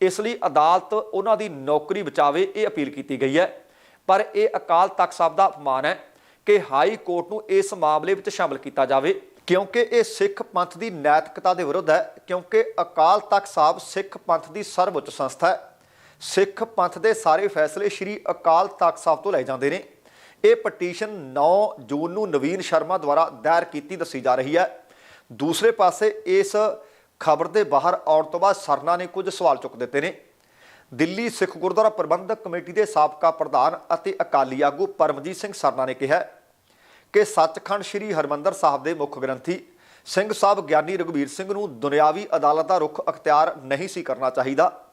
ਇਸ ਲਈ ਅਦਾਲਤ ਉਹਨਾਂ ਦੀ ਨੌਕਰੀ ਬਚਾਵੇ ਇਹ ਅਪੀਲ ਕੀਤੀ ਗਈ ਹੈ। ਪਰ ਇਹ ਅਕਾਲ ਤਖਤ ਸਾਹਿਬ ਦਾ ਅਪਮਾਨ ਹੈ ਕਿ ਹਾਈ ਕੋਰਟ ਨੂੰ ਇਸ ਮਾਮਲੇ ਵਿੱਚ ਸ਼ਾਮਲ ਕੀਤਾ ਜਾਵੇ। ਕਿਉਂਕਿ ਇਹ ਸਿੱਖ ਪੰਥ ਦੀ ਨੈਤਿਕਤਾ ਦੇ ਵਿਰੁੱਧ ਹੈ, ਕਿਉਂਕਿ ਅਕਾਲ ਤਖਤ ਸਾਹਿਬ ਸਿੱਖ ਪੰਥ ਦੀ ਸਰਵਉੱਚ ਸੰਸਥਾ ਹੈ। ਸਿੱਖ ਪੰਥ ਦੇ ਸਾਰੇ ਫੈਸਲੇ ਸ੍ਰੀ ਅਕਾਲ ਤਖਤ ਸਾਹਿਬ ਤੋਂ ਲਏ ਜਾਂਦੇ ਨੇ। ਇਹ ਪਟੀਸ਼ਨ 9 ਜੂਨ ਨੂੰ ਨਵੀਨ ਸ਼ਰਮਾ ਦੁਆਰਾ ਦਾਇਰ ਕੀਤੀ ਦੱਸੀ ਜਾ ਰਹੀ ਹੈ। ਦੂਸਰੇ ਪਾਸੇ ਇਸ ਖਬਰ ਦੇ ਬਾਹਰ ਆਉਣ ਤੋਂ ਬਾਅਦ ਸਰਨਾ ਨੇ ਕੁਝ ਸਵਾਲ ਚੁੱਕ ਦਿੱਤੇ ਨੇ। ਦਿੱਲੀ ਸਿੱਖ ਗੁਰਦੁਆਰਾ ਪ੍ਰਬੰਧਕ ਕਮੇਟੀ ਦੇ ਸਾਬਕਾ ਪ੍ਰਧਾਨ ਅਤੇ ਅਕਾਲੀ ਆਗੂ ਪਰਮਜੀਤ ਸਿੰਘ ਸਰਨਾ ਨੇ ਕਿਹਾ ਕਿ ਸੱਚਖੰਡ ਸ੍ਰੀ ਹਰਮੰਦਰ ਸਾਹਿਬ ਦੇ ਮੁੱਖ ਗ੍ਰੰਥੀ ਸਿੰਘ ਸਾਹਿਬ ਗਿਆਨੀ ਰਘੁਵੀਰ ਸਿੰਘ ਨੂੰ ਦੁਨਿਆਵੀ ਅਦਾਲਤ ਦਾ ਰੁਖ ਅਖਤਿਆਰ ਨਹੀਂ ਸੀ ਕਰਨਾ ਚਾਹੀਦਾ।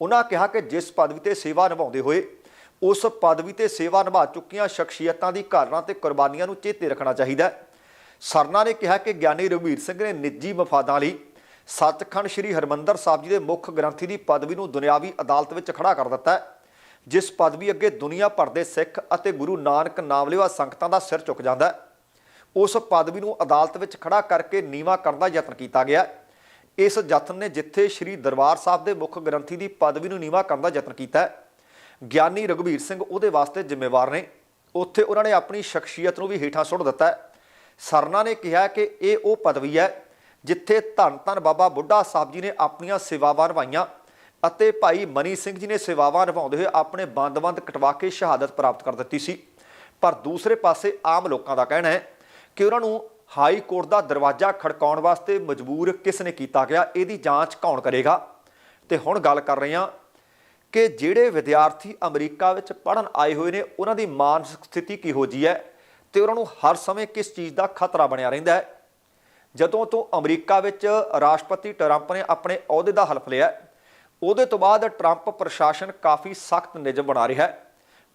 ਉਹਨਾਂ ਕਿਹਾ ਕਿ ਜਿਸ ਪਦਵੀ ਤੇ ਸੇਵਾ ਨਿਭਾਉਂਦੇ ਹੋਏ, ਉਸ ਪਦਵੀ ਤੇ ਸੇਵਾ ਨਿਭਾ ਚੁੱਕੀਆਂ ਸ਼ਖਸੀਅਤਾਂ ਦੀ ਘਾਲਣਾ ਤੇ ਕੁਰਬਾਨੀਆਂ ਨੂੰ ਚੇਤੇ ਰੱਖਣਾ ਚਾਹੀਦਾ ਹੈ। ਸਰਨਾ ਨੇ ਕਿਹਾ ਕਿ ਗਿਆਨੀ ਰਘੁਵੀਰ ਸਿੰਘ ਨੇ ਨਿੱਜੀ ਮਫਾਦਾਂ ਲਈ ਸੱਚਖੰਡ ਸ੍ਰੀ ਹਰਮੰਦਰ ਸਾਹਿਬ ਜੀ ਦੇ ਮੁੱਖ ਗ੍ਰੰਥੀ ਦੀ ਪਦਵੀ ਨੂੰ ਦੁਨਿਆਵੀ ਅਦਾਲਤ ਵਿੱਚ ਖੜਾ ਕਰ ਦਿੱਤਾ ਹੈ। ਜਿਸ ਪਦਵੀ ਅੱਗੇ ਦੁਨੀਆ ਭਰ ਦੇ ਸਿੱਖ ਅਤੇ ਗੁਰੂ ਨਾਨਕ ਨਾਮਲੇਵਾ ਸੰਗਤਾਂ ਦਾ ਸਿਰ ਝੁਕ ਜਾਂਦਾ ਹੈ, ਉਸ ਪਦਵੀ ਨੂੰ ਅਦਾਲਤ ਵਿੱਚ ਖੜਾ ਕਰਕੇ ਨੀਵਾ ਕਰਨ ਦਾ ਯਤਨ ਕੀਤਾ ਗਿਆ ਇਸ ਯਤਨ ਨੇ ਜਿੱਥੇ ਸ੍ਰੀ ਦਰਬਾਰ ਸਾਹਿਬ ਦੇ ਮੁੱਖ ਗ੍ਰੰਥੀ ਦੀ ਪਦਵੀ ਨੂੰ ਨੀਵਾ ਕਰਨ ਦਾ ਯਤਨ ਕੀਤਾ ਗਿਆਨੀ ਰਘੁਵੀਰ ਸਿੰਘ ਉਹਦੇ ਵਾਸਤੇ ਜ਼ਿੰਮੇਵਾਰ ਨੇ। ਉੱਥੇ ਉਹਨਾਂ ਨੇ ਆਪਣੀ ਸ਼ਖਸੀਅਤ ਨੂੰ ਵੀ ਹੇਠਾਂ ਸੁੱਟ ਦਿੱਤਾ ਸਰਨਾ ਨੇ ਕਿਹਾ ਕਿ ਇਹ ਉਹ ਪਦਵੀ ਹੈ ਜਿੱਥੇ ਧੰਨ ਧੰਨ ਬਾਬਾ ਬੁੱਢਾ ਸਾਹਿਬ ਜੀ ਨੇ ਆਪਣੀਆਂ ਸੇਵਾਵਾਂ ਨਿਭਾਈਆਂ ਅਤੇ ਭਾਈ ਮਨੀ ਸਿੰਘ ਜੀ ਨੇ ਸੇਵਾਵਾਂ ਨਿਭਾਉਂਦੇ ਹੋਏ ਆਪਣੇ ਬੰਦ-ਬੰਦ ਕਟਵਾ ਕੇ ਸ਼ਹਾਦਤ ਪ੍ਰਾਪਤ ਕਰ ਦਿੱਤੀ ਸੀ। ਪਰ ਦੂਸਰੇ ਪਾਸੇ ਆਮ ਲੋਕਾਂ ਦਾ ਕਹਿਣਾ ਹੈ ਕਿ ਉਹਨਾਂ ਨੂੰ ਹਾਈ ਕੋਰਟ ਦਾ ਦਰਵਾਜ਼ਾ ਖੜਕਾਉਣ ਵਾਸਤੇ ਮਜਬੂਰ ਕਿਸ ਨੇ ਕੀਤਾ ਗਿਆ, ਇਹਦੀ ਜਾਂਚ ਕੌਣ ਕਰੇਗਾ? ਤੇ ਹੁਣ ਗੱਲ ਕਰ ਰਹੇ ਹਾਂ ਕਿ ਜਿਹੜੇ ਵਿਦਿਆਰਥੀ ਅਮਰੀਕਾ ਵਿੱਚ ਪੜ੍ਹਨ ਆਏ ਹੋਏ ਨੇ, ਉਹਨਾਂ ਦੀ ਮਾਨਸਿਕ ਸਥਿਤੀ ਕਿਹੋ ਜੀ ਹੈ ਤੇ ਉਹਨਾਂ ਨੂੰ ਹਰ ਸਮੇਂ ਕਿਸ ਚੀਜ਼ ਦਾ ਖਤਰਾ ਬਣਿਆ ਰਹਿੰਦਾ ਹੈ? ਜਦੋਂ ਤੋਂ ਅਮਰੀਕਾ ਵਿੱਚ ਰਾਸ਼ਟਰਪਤੀ ਟਰੰਪ ਨੇ ਆਪਣੇ ਅਹੁਦੇ ਦਾ ਹਲਫ ਲਿਆ ਉਹਦੇ ਤੋਂ ਬਾਅਦ ਟਰੰਪ ਪ੍ਰਸ਼ਾਸਨ ਕਾਫੀ ਸਖਤ ਨਿਯਮ ਬਣਾ ਰਿਹਾ ਹੈ।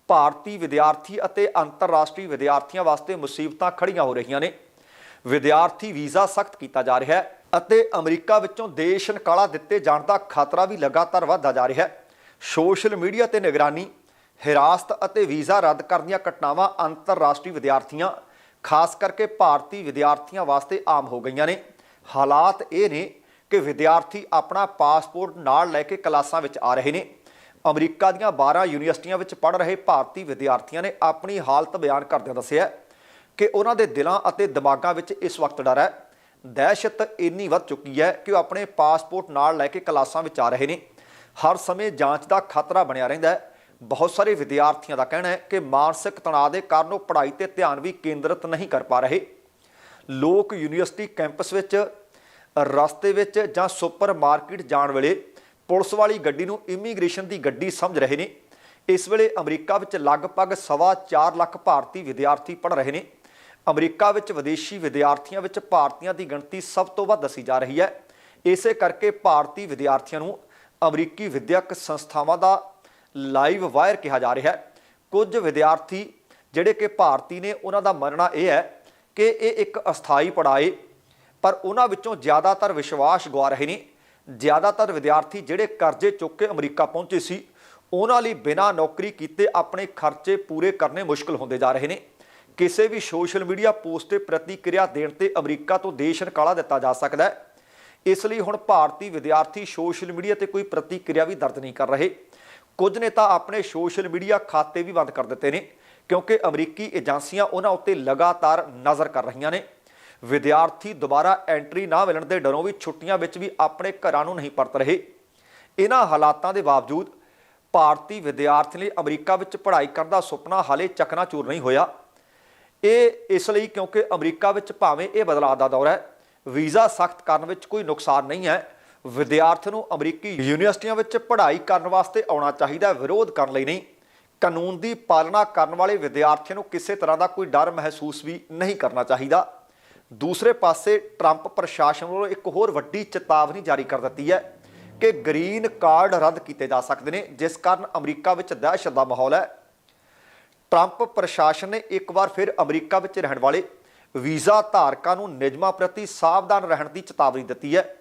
ਭਾਰਤੀ ਵਿਦਿਆਰਥੀ ਅਤੇ ਅੰਤਰਰਾਸ਼ਟਰੀ ਵਿਦਿਆਰਥੀਆਂ ਵਾਸਤੇ ਮੁਸੀਬਤਾਂ ਖੜੀਆਂ ਹੋ ਰਹੀਆਂ ਨੇ। ਵਿਦਿਆਰਥੀ ਵੀਜ਼ਾ ਸਖਤ ਕੀਤਾ ਜਾ ਰਿਹਾ ਹੈ ਅਤੇ ਅਮਰੀਕਾ ਵਿੱਚੋਂ ਦੇਸ਼ ਨਿਕਾਲਾ ਦਿੱਤੇ ਜਾਣ ਦਾ ਖਤਰਾ ਵੀ ਲਗਾਤਾਰ ਵਧਦਾ ਜਾ ਰਿਹਾ ਹੈ। ਸੋਸ਼ਲ ਮੀਡੀਆ ਤੇ ਨਿਗਰਾਨੀ, ਹਿਰਾਸਤ ਅਤੇ ਵੀਜ਼ਾ ਰੱਦ ਕਰਨ ਦੀਆਂ ਘਟਨਾਵਾਂ ਅੰਤਰਰਾਸ਼ਟਰੀ ਵਿਦਿਆਰਥੀਆਂ, ਖਾਸ ਕਰਕੇ ਭਾਰਤੀ ਵਿਦਿਆਰਥੀਆਂ ਵਾਸਤੇ ਆਮ ਹੋ ਗਈਆਂ ਨੇ। ਹਾਲਾਤ ਇਹ ਨੇ ਕਿ ਵਿਦਿਆਰਥੀ ਆਪਣਾ ਪਾਸਪੋਰਟ ਨਾਲ ਲੈ ਕੇ ਕਲਾਸਾਂ ਵਿੱਚ ਆ ਰਹੇ ਨੇ। ਅਮਰੀਕਾ ਦੀਆਂ 12 ਯੂਨੀਵਰਸਿਟੀਆਂ ਵਿੱਚ ਪੜ੍ਹ ਰਹੇ ਭਾਰਤੀ ਵਿਦਿਆਰਥੀਆਂ ਨੇ ਆਪਣੀ ਹਾਲਤ ਬਿਆਨ ਕਰਦਿਆਂ ਦੱਸਿਆ ਕਿ ਉਹਨਾਂ ਦੇ ਦਿਲਾਂ ਅਤੇ ਦਿਮਾਗਾਂ ਵਿੱਚ ਇਸ ਵਕਤ ਡਰ ਹੈ। ਦਹਿਸ਼ਤ ਇੰਨੀ ਵੱਧ ਚੁੱਕੀ ਹੈ ਕਿ ਉਹ ਆਪਣੇ ਪਾਸਪੋਰਟ ਨਾਲ ਲੈ ਕੇ ਕਲਾਸਾਂ ਵਿੱਚ ਆ ਰਹੇ ਨੇ। ਹਰ ਸਮੇਂ ਜਾਂਚ ਦਾ ਖਤਰਾ ਬਣਿਆ ਰਹਿੰਦਾ ਹੈ। ਬਹੁਤ ਸਾਰੇ ਵਿਦਿਆਰਥੀਆਂ ਦਾ ਕਹਿਣਾ ਹੈ ਕਿ ਮਾਨਸਿਕ ਤਣਾਅ ਦੇ ਕਾਰਨ ਉਹ ਪੜ੍ਹਾਈ ਤੇ ਧਿਆਨ ਵੀ ਕੇਂਦਰਿਤ ਨਹੀਂ ਕਰ ਪਾ ਰਹੇ। ਲੋਕ ਯੂਨੀਵਰਸਿਟੀ ਕੈਂਪਸ ਵਿੱਚ ਰਸਤੇ ਵਿੱਚ ਜਾਂ ਸੁਪਰ ਮਾਰਕੀਟ ਜਾਣ ਵੇਲੇ ਪੁਲਿਸ ਵਾਲੀ ਗੱਡੀ ਨੂੰ ਇਮੀਗ੍ਰੇਸ਼ਨ ਦੀ ਗੱਡੀ ਸਮਝ ਰਹੇ ਨੇ। ਇਸ ਵੇਲੇ ਅਮਰੀਕਾ ਵਿੱਚ ਲਗਭਗ ਸਵਾ ਚਾਰ ਲੱਖ ਭਾਰਤੀ ਵਿਦਿਆਰਥੀ ਪੜ੍ਹ ਰਹੇ ਨੇ। ਅਮਰੀਕਾ ਵਿੱਚ ਵਿਦੇਸ਼ੀ ਵਿਦਿਆਰਥੀਆਂ ਵਿੱਚ ਭਾਰਤੀਆਂ ਦੀ ਗਿਣਤੀ ਸਭ ਤੋਂ ਵੱਧ ਦੱਸੀ ਜਾ ਰਹੀ ਹੈ। ਇਸੇ ਕਰਕੇ ਭਾਰਤੀ ਵਿਦਿਆਰਥੀਆਂ ਨੂੰ ਅਮਰੀਕੀ ਵਿਦਿਅਕ ਸੰਸਥਾਵਾਂ ਦਾ ਲਾਈਵ ਵਾਇਰ ਕਿਹਾ ਜਾ ਰਿਹਾ ਹੈ। ਕੁਝ ਵਿਦਿਆਰਥੀ ਜਿਹੜੇ ਕਿ ਭਾਰਤੀ ਨੇ, ਉਹਨਾਂ ਦਾ ਮੰਨਣਾ ਇਹ ਹੈ ਕਿ ਇਹ ਇੱਕ ਅਸਥਾਈ ਪੜਾਏ ਪਰ ਉਹਨਾਂ ਵਿੱਚੋਂ ਜ਼ਿਆਦਾਤਰ ਵਿਸ਼ਵਾਸ ਗਵਾ ਰਹੇ ਨੇ। ਜ਼ਿਆਦਾਤਰ ਵਿਦਿਆਰਥੀ ਜਿਹੜੇ ਕਰਜ਼ੇ ਚੁੱਕ ਕੇ ਅਮਰੀਕਾ ਪਹੁੰਚੇ ਸੀ, ਉਹਨਾਂ ਲਈ ਬਿਨਾਂ ਨੌਕਰੀ ਕੀਤੇ ਆਪਣੇ ਖਰਚੇ ਪੂਰੇ ਕਰਨੇ ਮੁਸ਼ਕਲ ਹੁੰਦੇ ਜਾ ਰਹੇ ਨੇ। ਕਿਸੇ ਵੀ ਸੋਸ਼ਲ ਮੀਡੀਆ ਪੋਸਟ ਤੇ ਪ੍ਰਤੀਕਿਰਿਆ ਦੇਣ ਤੇ ਅਮਰੀਕਾ ਤੋਂ ਦੇਸ਼ ਨਿਕਾਲਾ ਦਿੱਤਾ ਜਾ ਸਕਦਾ ਹੈ। ਇਸ ਲਈ ਹੁਣ ਭਾਰਤੀ ਵਿਦਿਆਰਥੀ ਸੋਸ਼ਲ ਮੀਡੀਆ ਤੇ ਕੋਈ ਪ੍ਰਤੀਕਿਰਿਆ ਵੀ ਦਰਜ ਨਹੀਂ ਕਰ ਰਹੇ। ਕੁਝ ਨੇ ਤਾਂ ਆਪਣੇ ਸੋਸ਼ਲ ਮੀਡੀਆ ਖਾਤੇ ਵੀ ਬੰਦ ਕਰ ਦਿੱਤੇ ਨੇ, ਕਿਉਂਕਿ ਅਮਰੀਕੀ ਏਜੰਸੀਆਂ ਉਹਨਾਂ ਉੱਤੇ ਲਗਾਤਾਰ ਨਜ਼ਰ ਕਰ ਰਹੀਆਂ ਨੇ। ਵਿਦਿਆਰਥੀ ਦੁਬਾਰਾ ਐਂਟਰੀ ਨਾ ਮਿਲਣ ਦੇ ਡਰੋਂ ਵੀ ਛੁੱਟੀਆਂ ਵਿੱਚ ਵੀ ਆਪਣੇ ਘਰਾਂ ਨੂੰ ਨਹੀਂ ਪਰਤ ਰਹੇ। ਇਹਨਾਂ ਹਾਲਾਤਾਂ ਦੇ ਬਾਵਜੂਦ ਭਾਰਤੀ ਵਿਦਿਆਰਥੀ ਲਈ ਅਮਰੀਕਾ ਵਿੱਚ ਪੜ੍ਹਾਈ ਕਰਨ ਦਾ ਸੁਪਨਾ ਹਾਲੇ ਚਕਨਾਚੂਰ ਨਹੀਂ ਹੋਇਆ। ਇਹ ਇਸ ਲਈ ਕਿਉਂਕਿ ਅਮਰੀਕਾ ਵਿੱਚ ਭਾਵੇਂ ਇਹ ਬਦਲਾਅ ਦਾ ਦੌਰ ਹੈ, ਵੀਜ਼ਾ ਸਖਤ ਕਰਨ ਵਿੱਚ ਕੋਈ ਨੁਕਸਾਨ ਨਹੀਂ ਹੈ। ਵਿਦਿਆਰਥੀ ਨੂੰ ਅਮਰੀਕੀ ਯੂਨੀਵਰਸਿਟੀਆਂ ਵਿੱਚ ਪੜ੍ਹਾਈ ਕਰਨ ਵਾਸਤੇ ਆਉਣਾ ਚਾਹੀਦਾ ਵਿਰੋਧ ਕਰਨ ਲਈ ਨਹੀਂ। ਕਾਨੂੰਨ ਦੀ ਪਾਲਣਾ ਕਰਨ ਵਾਲੇ ਵਿਦਿਆਰਥੀਆਂ ਨੂੰ ਕਿਸੇ ਤਰ੍ਹਾਂ ਦਾ ਕੋਈ ਡਰ ਮਹਿਸੂਸ ਵੀ ਨਹੀਂ ਕਰਨਾ ਚਾਹੀਦਾ। ਦੂਸਰੇ ਪਾਸੇ ਟਰੰਪ ਪ੍ਰਸ਼ਾਸਨ ਵੱਲੋਂ ਇੱਕ ਹੋਰ ਵੱਡੀ ਚੇਤਾਵਨੀ ਜਾਰੀ ਕਰ ਦਿੱਤੀ ਹੈ ਕਿ ਗ੍ਰੀਨ ਕਾਰਡ ਰੱਦ ਕੀਤੇ ਜਾ ਸਕਦੇ ਨੇ, ਜਿਸ ਕਾਰਨ ਅਮਰੀਕਾ ਵਿੱਚ ਦਹਿਸ਼ਤ ਦਾ ਮਾਹੌਲ ਹੈ। ਟਰੰਪ ਪ੍ਰਸ਼ਾਸਨ ਨੇ ਇੱਕ ਵਾਰ ਫਿਰ ਅਮਰੀਕਾ ਵਿੱਚ ਰਹਿਣ ਵਾਲੇ ਵੀਜ਼ਾ ਧਾਰਕਾਂ ਨੂੰ ਨਿਯਮਾਂ ਪ੍ਰਤੀ ਸਾਵਧਾਨ ਰਹਿਣ ਦੀ ਚੇਤਾਵਨੀ ਦਿੱਤੀ ਹੈ।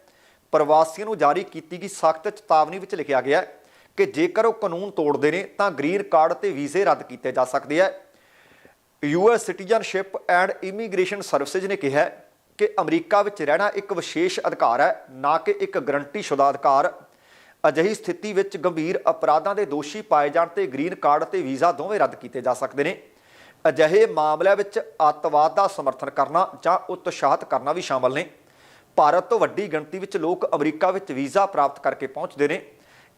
ਪ੍ਰਵਾਸੀਆਂ ਨੂੰ ਜਾਰੀ ਕੀਤੀ ਗਈ ਸਖਤ ਚੇਤਾਵਨੀ ਵਿੱਚ ਲਿਖਿਆ ਗਿਆ ਹੈ ਕਿ ਜੇਕਰ ਉਹ ਕਾਨੂੰਨ ਤੋੜਦੇ ਨੇ, ਤਾਂ ਗ੍ਰੀਨ ਕਾਰਡ ਤੇ ਵੀਜ਼ੇ ਰੱਦ ਕੀਤੇ ਜਾ ਸਕਦੇ ਹੈ। US citizenship and immigration services ਨੇ ਕਿਹਾ ਕਿ ਅਮਰੀਕਾ ਵਿੱਚ ਰਹਿਣਾ ਇੱਕ ਵਿਸ਼ੇਸ਼ ਅਧਿਕਾਰ ਹੈ, ਨਾ ਕਿ ਇੱਕ ਗਰੰਟੀਸ਼ੁਦਾ ਅਧਿਕਾਰ। ਅਜਿਹੀ ਸਥਿਤੀ ਵਿੱਚ ਗੰਭੀਰ ਅਪਰਾਧਾਂ ਦੇ ਦੋਸ਼ੀ ਪਾਏ ਜਾਣ ਤੇ ਗ੍ਰੀਨ ਕਾਰਡ ਤੇ ਵੀਜ਼ਾ ਦੋਵੇਂ ਰੱਦ ਕੀਤੇ ਜਾ ਸਕਦੇ ਨੇ। ਅਜਿਹੇ ਮਾਮਲਿਆਂ ਵਿੱਚ ਅੱਤਵਾਦ ਦਾ ਸਮਰਥਨ ਕਰਨਾ ਜਾਂ ਉਤਸ਼ਾਹਿਤ ਕਰਨਾ ਵੀ ਸ਼ਾਮਲ ਨੇ। ਭਾਰਤ ਤੋਂ ਵੱਡੀ ਗਿਣਤੀ ਵਿੱਚ ਲੋਕ ਅਮਰੀਕਾ ਵਿੱਚ ਵੀਜ਼ਾ ਪ੍ਰਾਪਤ ਕਰਕੇ ਪਹੁੰਚਦੇ ਨੇ।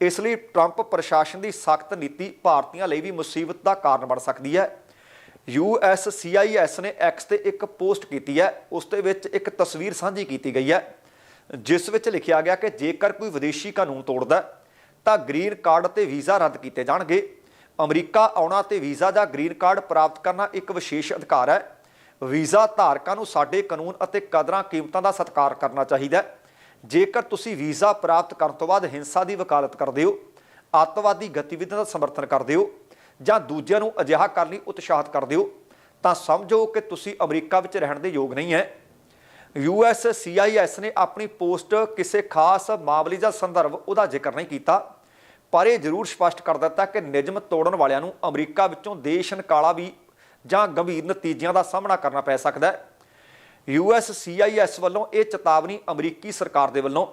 ਇਸ ਲਈ ਟਰੰਪ ਪ੍ਰਸ਼ਾਸਨ ਦੀ ਸਖਤ ਨੀਤੀ ਭਾਰਤੀਆਂ ਲਈ ਵੀ ਮੁਸੀਬਤ ਦਾ ਕਾਰਨ ਬਣ ਸਕਦੀ ਹੈ। USCIS ਨੇ ਐਕਸ ਤੇ ਇੱਕ ਪੋਸਟ ਕੀਤੀ ਹੈ, ਉਸ ਦੇ ਵਿੱਚ ਇੱਕ ਤਸਵੀਰ ਸਾਂਝੀ ਕੀਤੀ ਗਈ ਹੈ, ਜਿਸ ਵਿੱਚ ਲਿਖਿਆ ਗਿਆ ਕਿ ਜੇਕਰ ਕੋਈ ਵਿਦੇਸ਼ੀ ਕਾਨੂੰਨ ਤੋੜਦਾ ਤਾਂ ਗ੍ਰੀਨ ਕਾਰਡ ਤੇ ਵੀਜ਼ਾ ਰੱਦ ਕੀਤੇ ਜਾਣਗੇ। ਅਮਰੀਕਾ ਆਉਣਾ ਤੇ ਵੀਜ਼ਾ ਜਾਂ ਗ੍ਰੀਨ ਕਾਰਡ ਪ੍ਰਾਪਤ ਕਰਨਾ ਇੱਕ ਵਿਸ਼ੇਸ਼ ਅਧਿਕਾਰ ਹੈ। ਵੀਜ਼ਾ ਧਾਰਕਾਂ ਨੂੰ ਸਾਡੇ ਕਾਨੂੰਨ ਅਤੇ ਕਦਰਾਂ ਕੀਮਤਾਂ ਦਾ ਸਤਿਕਾਰ ਕਰਨਾ ਚਾਹੀਦਾ ਹੈ। ਜੇਕਰ ਤੁਸੀਂ ਵੀਜ਼ਾ ਪ੍ਰਾਪਤ ਕਰਨ ਤੋਂ ਬਾਅਦ ਹਿੰਸਾ ਦੀ ਵਕਾਲਤ ਕਰਦੇ ਹੋ ਅੱਤਵਾਦੀ ਗਤੀਵਿਧੀਆਂ ਦਾ ਸਮਰਥਨ ਕਰਦੇ ਹੋ ਜਾਂ ਦੂਜਿਆਂ ਨੂੰ ਅਜਿਹਾ ਕਰਨ ਲਈ ਉਤਸ਼ਾਹਿਤ ਕਰਦੇ ਹੋ ਤਾਂ ਸਮਝੋ ਕਿ ਤੁਸੀਂ ਅਮਰੀਕਾ ਵਿੱਚ ਰਹਿਣ ਦੇ ਯੋਗ ਨਹੀਂ ਹੈ। USCIS ਨੇ ਆਪਣੀ ਪੋਸਟ ਕਿਸੇ ਖਾਸ ਮਾਮਲੇ ਜਾਂ ਸੰਦਰਭ ਉਹਦਾ ਜ਼ਿਕਰ ਨਹੀਂ ਕੀਤਾ, ਪਰ ਇਹ ਜ਼ਰੂਰ ਸਪਸ਼ਟ ਕਰ ਦਿੱਤਾ ਕਿ ਨਿਯਮ ਤੋੜਨ ਵਾਲਿਆਂ ਨੂੰ ਅਮਰੀਕਾ ਵਿੱਚੋਂ ਦੇਸ਼ ਨਿਕਾਲਾ ਵੀ ਜਾਂ ਗੰਭੀਰ ਨਤੀਜਿਆਂ ਦਾ ਸਾਹਮਣਾ ਕਰਨਾ ਪੈ ਸਕਦਾ ਹੈ। USCIS ਵੱਲੋਂ ਇਹ ਚੇਤਾਵਨੀ ਅਮਰੀਕੀ ਸਰਕਾਰ ਦੇ ਵੱਲੋਂ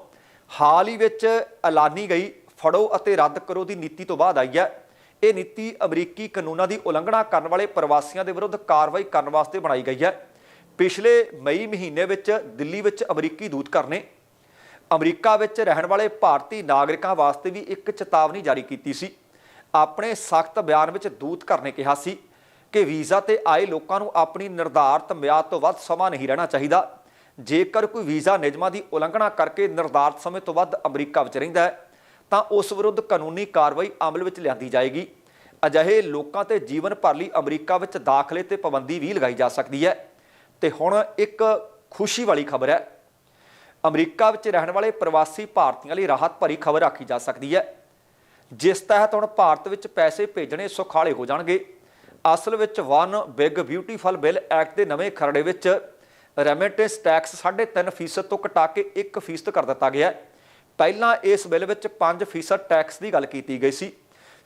ਹਾਲ ਹੀ ਵਿੱਚ ਐਲਾਨੀ ਗਈ, ਫੜੋ ਅਤੇ ਰੱਦ ਕਰੋ ਦੀ ਨੀਤੀ ਤੋਂ ਬਾਅਦ ਆਈ ਹੈ। ਇਹ ਨੀਤੀ ਅਮਰੀਕੀ ਕਾਨੂੰਨਾਂ ਦੀ ਉਲੰਘਣਾ ਕਰਨ ਵਾਲੇ ਪ੍ਰਵਾਸੀਆਂ ਦੇ ਵਿਰੁੱਧ ਕਾਰਵਾਈ ਕਰਨ ਵਾਸਤੇ ਬਣਾਈ ਗਈ ਹੈ। ਪਿਛਲੇ ਮਈ ਮਹੀਨੇ ਵਿੱਚ ਦਿੱਲੀ ਵਿੱਚ ਅਮਰੀਕੀ ਦੂਤਘਰ ਨੇ। ਅਮਰੀਕਾ ਵਿੱਚ ਰਹਿਣ ਵਾਲੇ ਭਾਰਤੀ ਨਾਗਰਿਕਾਂ ਵਾਸਤੇ ਵੀ ਇੱਕ ਚੇਤਾਵਨੀ ਜਾਰੀ ਕੀਤੀ ਸੀ। ਆਪਣੇ ਸਖਤ ਬਿਆਨ ਵਿੱਚ ਦੂਤਘਰ ਨੇ ਕਿਹਾ ਸੀ ਕਿ ਵੀਜ਼ਾ ਤੇ ਆਏ ਲੋਕਾਂ ਨੂੰ ਆਪਣੀ ਨਿਰਧਾਰਤ ਮਿਆਦ ਤੋਂ ਵੱਧ ਸਮਾਂ ਨਹੀਂ ਰਹਿਣਾ ਚਾਹੀਦਾ। ਜੇਕਰ ਕੋਈ ਵੀਜ਼ਾ ਨਿਯਮਾਂ ਦੀ ਉਲੰਘਣਾ ਕਰਕੇ ਨਿਰਧਾਰਤ ਸਮੇਂ ਤੋਂ ਵੱਧ ਅਮਰੀਕਾ ਵਿੱਚ ਰਹਿੰਦਾ ਹੈ ਤਾਂ ਉਸ ਵਿਰੁੱਧ ਕਾਨੂੰਨੀ ਕਾਰਵਾਈ ਅਮਲ ਵਿੱਚ ਲਿਆਂਦੀ ਜਾਏਗੀ। ਅਜਿਹੇ ਲੋਕਾਂ ਤੇ ਜੀਵਨ ਭਰ ਲਈ ਅਮਰੀਕਾ ਵਿੱਚ ਦਾਖਲੇ ਤੇ ਪਾਬੰਦੀ ਵੀ ਲਗਾਈ ਜਾ ਸਕਦੀ ਹੈ। ਤੇ ਹੁਣ ਇੱਕ ਖੁਸ਼ੀ ਵਾਲੀ ਖਬਰ ਹੈ। ਅਮਰੀਕਾ ਵਿੱਚ ਰਹਿਣ ਵਾਲੇ ਪ੍ਰਵਾਸੀ ਭਾਰਤੀਆਂ ਲਈ ਰਾਹਤ ਭਰੀ ਖਬਰ ਆਖੀ ਜਾ ਸਕਦੀ ਹੈ। ਜਿਸ ਤਹਿਤ ਹੁਣ ਭਾਰਤ ਵਿੱਚ ਪੈਸੇ ਭੇਜਣੇ ਸੁਖਾਲੇ ਹੋ ਜਾਣਗੇ। ਅਸਲ ਵਿੱਚ one big beautiful bill act ਦੇ ਨਵੇਂ ਖਰੜੇ ਵਿੱਚ ਰੈਮਿਟੈਂਸ ਟੈਕਸ 3.5% ਤੋਂ ਘਟਾ ਕੇ 1% ਕਰ ਦਿੱਤਾ ਗਿਆ ਹੈ। ਪਹਿਲਾਂ ਇਸ ਬਿੱਲ ਵਿੱਚ 5% ਟੈਕਸ ਦੀ ਗੱਲ ਕੀਤੀ ਗਈ ਸੀ,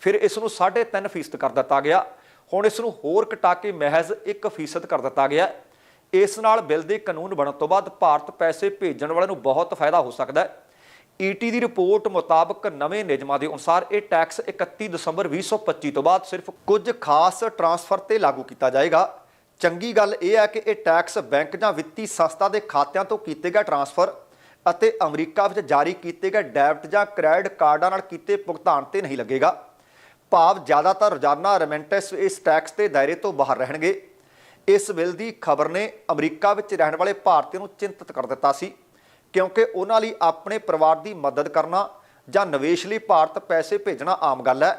ਫਿਰ ਇਸ ਨੂੰ 3.5% ਕਰ ਦਿੱਤਾ ਗਿਆ, ਹੁਣ ਇਸ ਨੂੰ ਹੋਰ ਘਟਾ ਕੇ ਮਹਿਜ਼ 1% ਕਰ ਦਿੱਤਾ ਗਿਆ। ਇਸ ਨਾਲ ਬਿੱਲ ਦੇ ਕਾਨੂੰਨ ਬਣਨ ਤੋਂ ਬਾਅਦ ਭਾਰਤ ਪੈਸੇ ਭੇਜਣ ਵਾਲਿਆਂ ਨੂੰ ਬਹੁਤ ਫਾਇਦਾ ਹੋ ਸਕਦਾ ਹੈ। ਈਟੀ ਦੀ ਰਿਪੋਰਟ ਮੁਤਾਬਕ ਨਵੇਂ ਨਿਯਮਾਂ ਦੇ ਅਨੁਸਾਰ ਇਹ ਟੈਕਸ 31 ਦਸੰਬਰ 2025 ਤੋਂ ਬਾਅਦ ਸਿਰਫ ਕੁਝ ਖਾਸ ਟਰਾਂਸਫਰ ਤੇ ਲਾਗੂ ਕੀਤਾ ਜਾਏਗਾ। ਚੰਗੀ ਗੱਲ ਇਹ ਹੈ ਕਿ ਇਹ ਟੈਕਸ ਬੈਂਕ ਜਾਂ ਵਿੱਤੀ ਸੰਸਥਾ ਦੇ ਖਾਤਿਆਂ ਤੋਂ ਕੀਤੇ ਗਏ ਟਰਾਂਸਫਰ ਅਤੇ ਅਮਰੀਕਾ ਵਿੱਚ ਜਾਰੀ ਕੀਤੇ ਗਏ ਡੈਬਟ ਜਾਂ ਕ੍ਰੈਡਿਟ ਕਾਰਡਾਂ ਨਾਲ ਕੀਤੇ ਭੁਗਤਾਨ ਤੇ ਨਹੀਂ ਲੱਗੇਗਾ। ਭਾਵ ਜ਼ਿਆਦਾਤਰ ਰੋਜ਼ਾਨਾ ਰੈਮਿਟੈਂਸ ਇਸ ਟੈਕਸ ਦੇ ਦਾਇਰੇ ਤੋਂ ਬਾਹਰ ਰਹਿਣਗੇ। ਇਸ ਬਿੱਲ ਦੀ ਖਬਰ ਨੇ ਅਮਰੀਕਾ ਵਿੱਚ ਰਹਿਣ ਵਾਲੇ ਭਾਰਤੀਆਂ ਨੂੰ ਚਿੰਤਤ ਕਰ ਦਿੱਤਾ ਸੀ, ਕਿਉਂਕਿ ਉਹਨਾਂ ਲਈ ਆਪਣੇ ਪਰਿਵਾਰ ਦੀ ਮਦਦ ਕਰਨਾ ਜਾਂ ਨਿਵੇਸ਼ ਲਈ ਭਾਰਤ ਪੈਸੇ ਭੇਜਣਾ ਆਮ ਗੱਲ ਹੈ।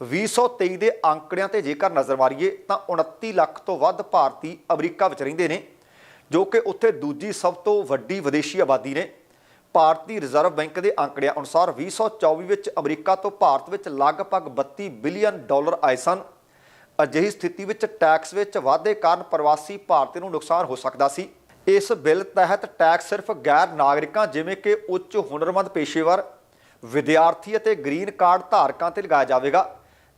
2023 ਦੇ ਅੰਕੜਿਆਂ ਤੇ ਜੇਕਰ ਨਜ਼ਰ ਮਾਰੀਏ ਤਾਂ 29 ਲੱਖ ਤੋਂ ਵੱਧ ਭਾਰਤੀ ਅਮਰੀਕਾ ਵਿੱਚ ਰਹਿੰਦੇ ਨੇ। ਜੋ ਕਿ ਉੱਥੇ ਦੂਜੀ ਸਭ ਤੋਂ ਵੱਡੀ ਵਿਦੇਸ਼ੀ ਆਬਾਦੀ ਨੇ। ਭਾਰਤੀ ਰਿਜ਼ਰਵ ਬੈਂਕ ਦੇ ਅੰਕੜਿਆਂ ਅਨੁਸਾਰ 2024 ਵਿੱਚ ਅਮਰੀਕਾ ਤੋਂ ਭਾਰਤ ਵਿੱਚ ਲਗਭਗ 32 ਬਿਲੀਅਨ ਡਾਲਰ ਆਏ ਸਨ। ਅਜਿਹੀ ਸਥਿਤੀ ਵਿੱਚ ਟੈਕਸ ਵਿੱਚ ਵਾਧੇ ਕਾਰਨ ਪ੍ਰਵਾਸੀ ਭਾਰਤੀ ਨੂੰ ਨੁਕਸਾਨ ਹੋ ਸਕਦਾ ਸੀ। ਇਸ ਬਿੱਲ ਤਹਿਤ ਟੈਕਸ ਸਿਰਫ ਗੈਰ ਨਾਗਰਿਕਾਂ, ਜਿਵੇਂ ਕਿ ਉੱਚ ਹੁਨਰਮੰਦ ਪੇਸ਼ੇਵਰ, ਵਿਦਿਆਰਥੀ ਅਤੇ ਗ੍ਰੀਨ ਕਾਰਡ ਧਾਰਕਾਂ ਤੇ ਲਗਾਇਆ ਜਾਵੇਗਾ।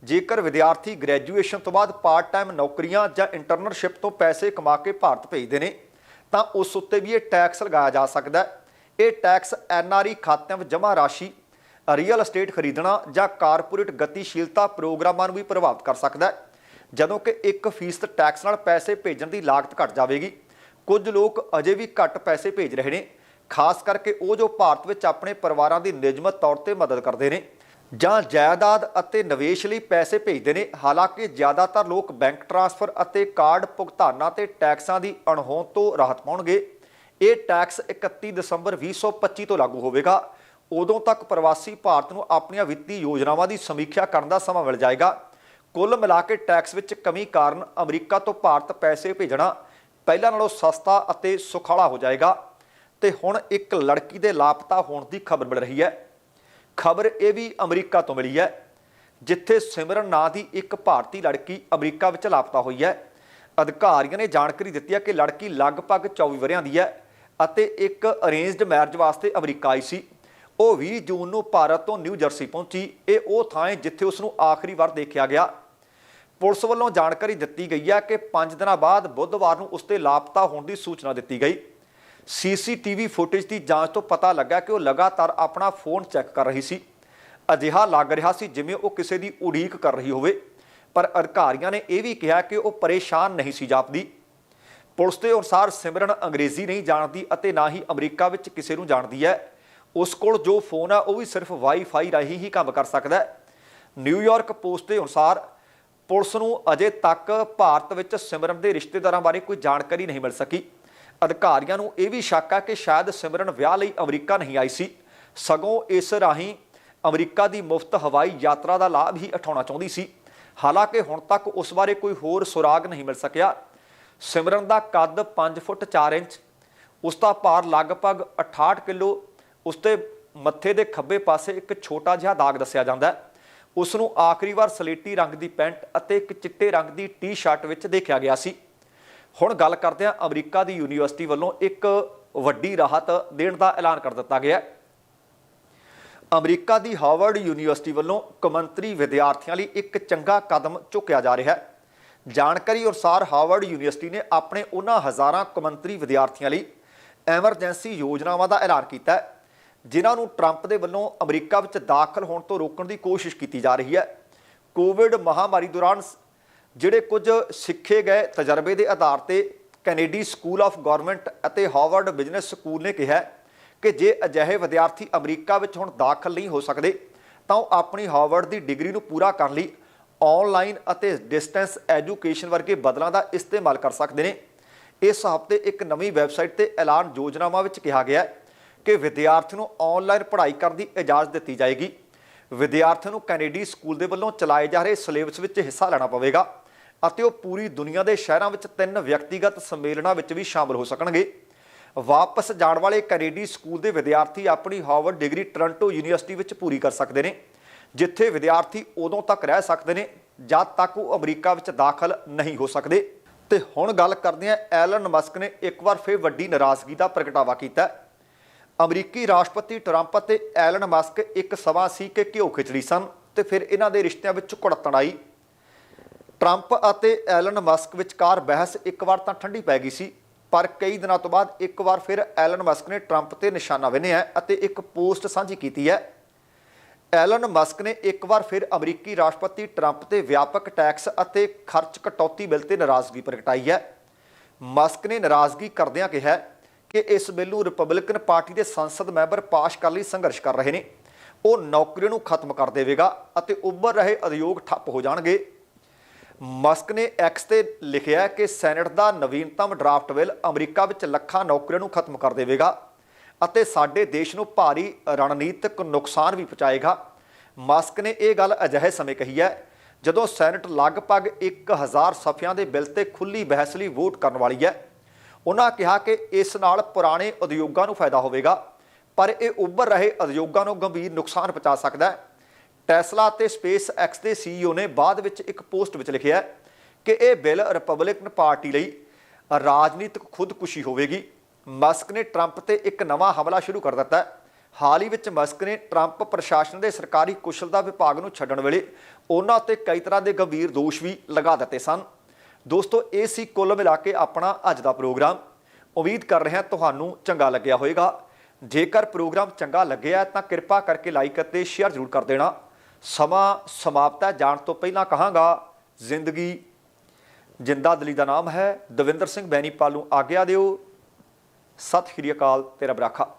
ਜੇਕਰ ਵਿਦਿਆਰਥੀ ਗ੍ਰੈਜੂਏਸ਼ਨ ਤੋਂ ਬਾਅਦ ਪਾਰਟ ਟਾਈਮ ਨੌਕਰੀਆਂ ਜਾਂ ਇੰਟਰਨਸ਼ਿਪ ਤੋਂ ਪੈਸੇ ਕਮਾ ਕੇ ਭਾਰਤ ਭੇਜਦੇ ਨੇ ਤਾਂ ਉਸ ਉੱਤੇ ਵੀ ਇਹ ਟੈਕਸ ਲਗਾਇਆ ਜਾ ਸਕਦਾ ਹੈ। ਇਹ ਟੈਕਸ ਐਨਆਰਈ ਖਾਤਿਆਂ ਵਿੱਚ ਜਮ੍ਹਾਂ ਰਾਸ਼ੀ ਰੀਅਲ ਅਸਟੇਟ ਖਰੀਦਣਾ ਜਾਂ ਕਾਰਪੋਰੇਟ ਗਤੀਸ਼ੀਲਤਾ ਪ੍ਰੋਗਰਾਮਾਂ ਨੂੰ ਵੀ ਪ੍ਰਭਾਵਿਤ ਕਰ ਸਕਦਾ ਹੈ। ਜਦੋਂ ਕਿ 1% ਟੈਕਸ ਨਾਲ ਪੈਸੇ ਭੇਜਣ ਦੀ ਲਾਗਤ ਘਟ ਜਾਵੇਗੀ। ਕੁਝ ਲੋਕ ਅਜੇ ਵੀ ਘੱਟ ਪੈਸੇ ਭੇਜ ਰਹੇ ਨੇ। ਖਾਸ ਕਰਕੇ ਉਹ ਜੋ ਭਾਰਤ ਵਿੱਚ ਆਪਣੇ ਪਰਿਵਾਰਾਂ ਦੀ ਨਿਯਮਤ ਤੌਰ ਤੇ ਮਦਦ ਕਰਦੇ ਨੇ। ਜਾਂ ਜਾਇਦਾਦ ਅਤੇ ਨਿਵੇਸ਼ ਲਈ ਪੈਸੇ ਭੇਜਦੇ ਨੇ, ਹਾਲਾਂਕਿ ਜ਼ਿਆਦਾਤਰ ਲੋਕ ਬੈਂਕ ਟ੍ਰਾਂਸਫਰ ਅਤੇ ਕਾਰਡ ਭੁਗਤਾਨਾਂ ਤੇ ਟੈਕਸਾਂ ਦੀ ਅਣਹੋਂਦ ਤੋਂ ਰਾਹਤ ਪਾਉਣਗੇ। ਇਹ ਟੈਕਸ 31 ਦਸੰਬਰ 2025 ਤੋਂ ਲਾਗੂ ਹੋਵੇਗਾ। ਉਦੋਂ ਤੱਕ ਪ੍ਰਵਾਸੀ ਭਾਰਤ ਨੂੰ ਆਪਣੀਆਂ ਵਿੱਤੀ ਯੋਜਨਾਵਾਂ ਦੀ ਸਮੀਖਿਆ ਕਰਨ ਦਾ ਸਮਾਂ ਮਿਲ ਜਾਏਗਾ। ਕੁੱਲ ਮਿਲਾ ਕੇ ਟੈਕਸ ਵਿੱਚ ਕਮੀ ਕਾਰਨ ਅਮਰੀਕਾ ਤੋਂ ਭਾਰਤ ਪੈਸੇ ਭੇਜਣਾ ਪਹਿਲਾਂ ਨਾਲੋਂ ਸਸਤਾ ਅਤੇ ਸੁਖਾਲਾ ਹੋ ਜਾਏਗਾ। ਤੇ ਹੁਣ ਇੱਕ ਲੜਕੀ ਦੇ ਲਾਪਤਾ ਹੋਣ ਦੀ ਖਬਰ ਮਿਲ ਰਹੀ ਹੈ। ਖਬਰ ਇਹ ਵੀ ਅਮਰੀਕਾ ਤੋਂ ਮਿਲੀ ਹੈ, ਜਿੱਥੇ ਸਿਮਰਨ ਨਾਂ ਦੀ ਇੱਕ ਭਾਰਤੀ ਲੜਕੀ ਅਮਰੀਕਾ ਵਿੱਚ ਲਾਪਤਾ ਹੋਈ ਹੈ। ਅਧਿਕਾਰੀਆਂ ਨੇ ਜਾਣਕਾਰੀ ਦਿੱਤੀ ਹੈ ਕਿ ਲੜਕੀ ਲਗਭਗ 24 ਵਰ੍ਹਿਆਂ ਦੀ ਹੈ ਅਤੇ ਇੱਕ ਅਰੇਂਜਡ ਮੈਰਿਜ ਵਾਸਤੇ ਅਮਰੀਕਾ ਆਈ ਸੀ। ਉਹ 20 ਜੂਨ ਨੂੰ ਭਾਰਤ ਤੋਂ ਨਿਊ ਜਰਸੀ ਪਹੁੰਚੀ। ਇਹ ਉਹ ਥਾਂ ਹੈ ਜਿੱਥੇ ਉਸ ਨੂੰ ਆਖਰੀ ਵਾਰ ਦੇਖਿਆ ਗਿਆ। ਪੁਲਿਸ ਵੱਲੋਂ ਜਾਣਕਾਰੀ ਦਿੱਤੀ ਗਈ ਹੈ ਕਿ 5 ਦਿਨਾਂ ਬਾਅਦ ਬੁੱਧਵਾਰ ਨੂੰ ਉਸ 'ਤੇ ਲਾਪਤਾ ਹੋਣ ਦੀ ਸੂਚਨਾ ਦਿੱਤੀ ਗਈ। ਸੀਸੀਟੀਵੀ ਫੁਟੇਜ ਦੀ ਜਾਂਚ ਤੋਂ ਪਤਾ ਲੱਗਾ ਕਿ ਉਹ ਲਗਾਤਾਰ ਆਪਣਾ ਫੋਨ ਚੈੱਕ ਕਰ ਰਹੀ ਸੀ। ਅਜਿਹਾ ਲੱਗ ਰਿਹਾ ਸੀ ਜਿਵੇਂ ਉਹ ਕਿਸੇ ਦੀ ਉਡੀਕ ਕਰ ਰਹੀ ਹੋਵੇ। ਪਰ ਅਧਿਕਾਰੀਆਂ ਨੇ ਇਹ ਵੀ ਕਿਹਾ ਕਿ ਉਹ ਪਰੇਸ਼ਾਨ ਨਹੀਂ ਸੀ ਜਾਪਦੀ। ਪੁਲਿਸ ਦੇ ਅਨੁਸਾਰ ਸਿਮਰਨ ਅੰਗਰੇਜ਼ੀ ਨਹੀਂ ਜਾਣਦੀ ਅਤੇ ਨਾ ਹੀ ਅਮਰੀਕਾ ਵਿੱਚ ਕਿਸੇ ਨੂੰ ਜਾਣਦੀ ਹੈ। ਉਸ ਕੋਲ ਜੋ ਫੋਨ ਆ, ਉਹ ਵੀ ਸਿਰਫ ਵਾਈਫਾਈ ਰਾਹੀਂ ਹੀ ਕੰਮ ਕਰ ਸਕਦਾ ਹੈ। ਨਿਊਯਾਰਕ ਪੋਸਟ ਦੇ ਅਨੁਸਾਰ ਪੁਲਿਸ ਨੂੰ ਅਜੇ ਤੱਕ ਭਾਰਤ ਵਿੱਚ ਸਿਮਰਨ ਦੇ ਰਿਸ਼ਤੇਦਾਰਾਂ ਬਾਰੇ ਕੋਈ ਜਾਣਕਾਰੀ ਨਹੀਂ ਮਿਲ ਸਕੀ। ਅਧਿਕਾਰੀਆਂ ਨੂੰ ਇਹ ਵੀ ਸ਼ੱਕ ਹੈ ਕਿ ਸ਼ਾਇਦ ਸਿਮਰਨ ਵਿਆਹ ਲਈ ਅਮਰੀਕਾ ਨਹੀਂ ਆਈ ਸੀ। ਸਗੋਂ ਇਸ ਰਾਹੀਂ ਅਮਰੀਕਾ ਦੀ ਮੁਫਤ ਹਵਾਈ ਯਾਤਰਾ ਦਾ ਲਾਭ ਹੀ ਉਠਾਉਣਾ ਚਾਹੁੰਦੀ ਸੀ। ਹਾਲਾਂਕਿ ਹੁਣ ਤੱਕ ਉਸ ਬਾਰੇ ਕੋਈ ਹੋਰ ਸੁਰਾਗ ਨਹੀਂ ਮਿਲ ਸਕਿਆ। ਸਿਮਰਨ ਦਾ ਕੱਦ 5 ਫੁੱਟ 4 ਇੰਚ, ਉਸ ਦਾ ਭਾਰ ਲਗਭਗ 68 ਕਿਲੋ, ਉਸ ਤੇ ਮੱਥੇ ਦੇ ਖੱਬੇ ਪਾਸੇ ਇੱਕ ਛੋਟਾ ਜਿਹਾ ਦਾਗ ਦੱਸਿਆ ਜਾਂਦਾ ਹੈ। ਉਸ ਨੂੰ ਆਖਰੀ ਵਾਰ ਸਲੇਟੀ ਰੰਗ ਦੀ ਪੈਂਟ ਅਤੇ ਇੱਕ ਚਿੱਟੇ ਰੰਗ ਦੀ ਟੀ-ਸ਼ਰਟ ਵਿੱਚ ਦੇਖਿਆ ਗਿਆ ਸੀ। ਹੁਣ ਗੱਲ ਕਰਦੇ ਹਾਂ ਅਮਰੀਕਾ ਦੀ ਯੂਨੀਵਰਸਿਟੀ ਵੱਲੋਂ ਇੱਕ ਵੱਡੀ ਰਾਹਤ ਦੇਣ ਦਾ ਐਲਾਨ ਕਰ ਦਿੱਤਾ ਗਿਆ ਅਮਰੀਕਾ ਦੀ ਹਾਰਵਰਡ ਯੂਨੀਵਰਸਿਟੀ ਵੱਲੋਂ ਕਮੰਤਰੀ ਵਿਦਿਆਰਥੀਆਂ ਲਈ ਇੱਕ ਚੰਗਾ ਕਦਮ ਚੁੱਕਿਆ ਜਾ ਰਿਹਾ ਹੈ। ਜਾਣਕਾਰੀ ਅਨੁਸਾਰ ਹਾਰਵਰਡ ਯੂਨੀਵਰਸਿਟੀ ਨੇ ਆਪਣੇ ਉਹਨਾਂ ਹਜ਼ਾਰਾਂ ਕਮੰਤਰੀ ਵਿਦਿਆਰਥੀਆਂ ਲਈ ਐਮਰਜੈਂਸੀ ਯੋਜਨਾਵਾਂ ਦਾ ਐਲਾਨ ਕੀਤਾ ਹੈ, ਜਿਨ੍ਹਾਂ ਨੂੰ ਟਰੰਪ ਦੇ ਵੱਲੋਂ ਅਮਰੀਕਾ ਵਿੱਚ ਦਾਖਲ ਹੋਣ ਤੋਂ ਰੋਕਣ ਦੀ ਕੋਸ਼ਿਸ਼ ਕੀਤੀ ਜਾ ਰਹੀ ਹੈ। ਕੋਵਿਡ ਮਹਾਮਾਰੀ ਦੌਰਾਨ ਜਿਹੜੇ ਕੁਝ ਸਿੱਖੇ ਗਏ ਤਜਰਬੇ ਦੇ ਆਧਾਰ ਤੇ ਕੈਨੇਡੀ ਸਕੂਲ ਆਫ ਗਵਰਨਮੈਂਟ ਅਤੇ ਹਾਰਵਰਡ ਬਿਜ਼ਨਸ ਸਕੂਲ ਨੇ ਕਿਹਾ ਕਿ ਜੇ ਅਜਿਹੇ ਵਿਦਿਆਰਥੀ ਅਮਰੀਕਾ ਵਿੱਚ ਹੁਣ ਦਾਖਲ ਨਹੀਂ ਹੋ ਸਕਦੇ, ਤਾਂ ਉਹ ਆਪਣੀ ਹਾਰਵਰਡ ਦੀ ਡਿਗਰੀ ਨੂੰ ਪੂਰਾ ਕਰਨ ਲਈ ਆਨਲਾਈਨ ਅਤੇ ਡਿਸਟੈਂਸ ਐਜੂਕੇਸ਼ਨ ਵਰਗੇ ਬਦਲਾਂ ਦਾ ਇਸਤੇਮਾਲ ਕਰ ਸਕਦੇ ਨੇ। ਇਸ ਹਫ਼ਤੇ ਇੱਕ ਨਵੀਂ ਵੈਬਸਾਈਟ ਤੇ ਐਲਾਨ ਯੋਜਨਾਵਾਂ ਵਿੱਚ ਕਿਹਾ ਗਿਆ ਹੈ ਕਿ ਵਿਦਿਆਰਥੀ ਨੂੰ ਆਨਲਾਈਨ ਪੜ੍ਹਾਈ ਕਰਨ ਦੀ ਇਜਾਜ਼ਤ ਦਿੱਤੀ ਜਾਏਗੀ। ਵਿਦਿਆਰਥੀਆਂ ਨੂੰ ਕੈਨੇਡੀ ਸਕੂਲ ਦੇ ਵੱਲੋਂ ਚਲਾਏ ਜਾ ਰਹੇ ਸਿਲੇਬਸ ਵਿੱਚ ਹਿੱਸਾ ਲੈਣਾ ਪਵੇਗਾ। ਅਤੇ ਉਹ ਪੂਰੀ ਦੁਨੀਆ ਦੇ ਸ਼ਹਿਰਾਂ ਵਿੱਚ ਤਿੰਨ ਵਿਅਕਤੀਗਤ ਸੰਮੇਲਨਾਂ ਵਿੱਚ ਵੀ ਸ਼ਾਮਲ ਹੋ ਸਕਣਗੇ। ਵਾਪਸ ਜਾਣ ਵਾਲੇ ਕੈਨੇਡੀ ਸਕੂਲ ਦੇ ਵਿਦਿਆਰਥੀ ਆਪਣੀ ਹਾਰਵਰਡ ਡਿਗਰੀ ਟੋਰਾਂਟੋ ਯੂਨੀਵਰਸਿਟੀ ਵਿੱਚ ਪੂਰੀ ਕਰ ਸਕਦੇ ਨੇ, ਜਿੱਥੇ ਵਿਦਿਆਰਥੀ ਉਦੋਂ ਤੱਕ ਰਹਿ ਸਕਦੇ ਨੇ ਜਦ ਤੱਕ ਉਹ ਅਮਰੀਕਾ ਵਿੱਚ ਦਾਖਲ ਨਹੀਂ ਹੋ ਸਕਦੇ। ਤੇ ਹੁਣ ਗੱਲ ਕਰਦੇ ਹਾਂ, ਐਲਨ ਮਸਕ ਨੇ ਇੱਕ ਵਾਰ ਫਿਰ ਵੱਡੀ ਨਾਰਾਜ਼ਗੀ ਦਾ ਪ੍ਰਗਟਾਵਾ ਕੀਤਾ। ਅਮਰੀਕੀ ਰਾਸ਼ਟਰਪਤੀ ਟਰੰਪ ਅਤੇ ਐਲਨ ਮਸਕ ਇੱਕ ਸਮਾਂ ਸੀ ਕਿ ਘਿਓ ਖਿਚੜੀ ਸਨ ਤੇ ਫਿਰ ਇਹਨਾਂ ਦੇ ਰਿਸ਼ਤਿਆਂ ਵਿੱਚ ਕੁੜਤਣ ਆਈ। ਟਰੰਪ ਅਤੇ ਐਲਨ ਮਸਕ ਵਿਚਕਾਰ ਬਹਿਸ ਇੱਕ ਵਾਰ ਤਾਂ ਠੰਡੀ ਪੈ ਗਈ ਸੀ, ਪਰ ਕਈ ਦਿਨਾਂ ਤੋਂ ਬਾਅਦ ਇੱਕ ਵਾਰ ਫਿਰ ਐਲਨ ਮਸਕ ਨੇ ਟਰੰਪ ਤੇ ਨਿਸ਼ਾਨਾ ਵਿੰਨਿਆ ਅਤੇ ਇੱਕ ਪੋਸਟ ਸਾਂਝੀ ਕੀਤੀ ਹੈ। ਐਲਨ ਮਸਕ ਨੇ ਇੱਕ ਵਾਰ ਫਿਰ ਅਮਰੀਕੀ ਰਾਸ਼ਟਰਪਤੀ ਟਰੰਪ ਤੇ ਵਿਆਪਕ ਟੈਕਸ ਅਤੇ ਖਰਚ ਕਟੌਤੀ ਬਿੱਲ ਤੇ ਨਾਰਾਜ਼ਗੀ ਪ੍ਰਗਟਾਈ ਹੈ। ਮਸਕ ਨੇ ਨਾਰਾਜ਼ਗੀ ਕਰਦਿਆਂ ਕਿਹਾ ਕਿ ਇਸ ਬਿੱਲ ਨੂੰ ਰਿਪਬਲਿਕਨ ਪਾਰਟੀ ਦੇ ਸੰਸਦ ਮੈਂਬਰ ਪਾਸ਼ ਕਰਨ ਲਈ ਸੰਘਰਸ਼ ਕਰ ਰਹੇ ਨੇ। ਉਹ ਨੌਕਰੀ ਨੂੰ ਖਤਮ ਕਰ ਦੇਵੇਗਾ ਅਤੇ ਉੱਭਰ ਰਹੇ ਉਦਯੋਗ ਠੱਪ ਹੋ ਜਾਣਗੇ। ਮਸਕ ਨੇ ਐਕਸ ਤੇ ਲਿਖਿਆ ਕਿ ਸੈਨੇਟ ਦਾ ਨਵੀਨਤਮ ਡਰਾਫਟ ਬਿੱਲ ਅਮਰੀਕਾ ਵਿੱਚ ਲੱਖਾਂ ਨੌਕਰੀਆਂ ਨੂੰ ਖਤਮ ਕਰ ਦੇਵੇਗਾ ਅਤੇ ਸਾਡੇ ਦੇਸ਼ ਨੂੰ ਭਾਰੀ ਰਣਨੀਤਿਕ ਨੁਕਸਾਨ ਵੀ ਪਹੁੰਚਾਏਗਾ। ਮਸਕ ਨੇ ਇਹ ਗੱਲ ਅਜਿਹੇ ਸਮੇਂ ਕਹੀ ਹੈ ਜਦੋਂ ਸੈਨੇਟ ਲਗਭਗ 1000 ਸਫ਼ਿਆਂ ਦੇ ਬਿੱਲ ਤੇ ਖੁੱਲੀ ਬਹਿਸ ਲਈ ਵੋਟ ਕਰਨ ਵਾਲੀ ਹੈ। ਉਹਨਾਂ ਕਿਹਾ ਕਿ ਇਸ ਨਾਲ ਪੁਰਾਣੇ ਉਦਯੋਗਾਂ ਨੂੰ ਫਾਇਦਾ ਹੋਵੇਗਾ, ਪਰ ਇਹ ਉੱਭਰ ਰਹੇ ਉਦਯੋਗਾਂ ਨੂੰ ਗੰਭੀਰ ਨੁਕਸਾਨ ਪਹੁੰਚਾ ਸਕਦਾ ਹੈ। ਟੈਸਲਾ ਅਤੇ ਸਪੇਸ ਐਕਸ ਦੇ ਸੀਈਓ ਨੇ ਬਾਅਦ ਵਿੱਚ ਇੱਕ ਪੋਸਟ ਵਿੱਚ ਲਿਖਿਆ ਕਿ ਇਹ ਬਿੱਲ ਰਿਪਬਲਿਕਨ ਪਾਰਟੀ ਲਈ ਰਾਜਨੀਤਿਕ ਖੁਦਕੁਸ਼ੀ ਹੋਵੇਗੀ। ਮਸਕ ਨੇ ਟਰੰਪ ਤੇ ਇੱਕ ਨਵਾਂ ਹਮਲਾ ਸ਼ੁਰੂ ਕਰ ਦਿੱਤਾ ਹਾਲ ਹੀ ਵਿੱਚ ਮਸਕ ਨੇ ਟਰੰਪ ਪ੍ਰਸ਼ਾਸਨ ਦੇ ਸਰਕਾਰੀ ਕੁਸ਼ਲਤਾ ਵਿਭਾਗ ਨੂੰ ਛੱਡਣ ਵੇਲੇ ਉਹਨਾਂ ਉੱਤੇ ਕਈ ਤਰ੍ਹਾਂ ਦੇ ਗੰਭੀਰ ਦੋਸ਼ ਵੀ ਲਗਾ ਦਿੱਤੇ ਸਨ। ਦੋਸਤੋ, ਇਹ ਸੀ ਕੁੱਲ ਮਿਲਾ ਕੇ ਆਪਣਾ ਅੱਜ ਦਾ ਪ੍ਰੋਗਰਾਮ। ਉਮੀਦ ਕਰ ਰਹੇ ਹਾਂ ਤੁਹਾਨੂੰ ਚੰਗਾ ਲੱਗਿਆ ਹੋਵੇਗਾ। ਜੇਕਰ ਪ੍ਰੋਗਰਾਮ ਚੰਗਾ ਲੱਗਿਆ ਤਾਂ ਕਿਰਪਾ ਕਰਕੇ ਲਾਈਕ ਅਤੇ ਸ਼ੇਅਰ ਜ਼ਰੂਰ ਕਰ ਦੇਣਾ। ਸਮਾਂ ਸਮਾਪਤ ਹੈ। ਜਾਣ ਤੋਂ ਪਹਿਲਾਂ ਕਹਾਂਗਾ, ਜ਼ਿੰਦਗੀ ਜਿੰਦਾ ਦਲੀ ਦਾ ਨਾਮ ਹੈ। ਦਵਿੰਦਰ ਸਿੰਘ ਬੈਨੀਪਾਲ ਨੂੰ ਆਗਿਆ ਦਿਓ। ਸਤਿ ਸ਼੍ਰੀ ਅਕਾਲ, ਤੇਰਾ ਬਰਾਖਾ।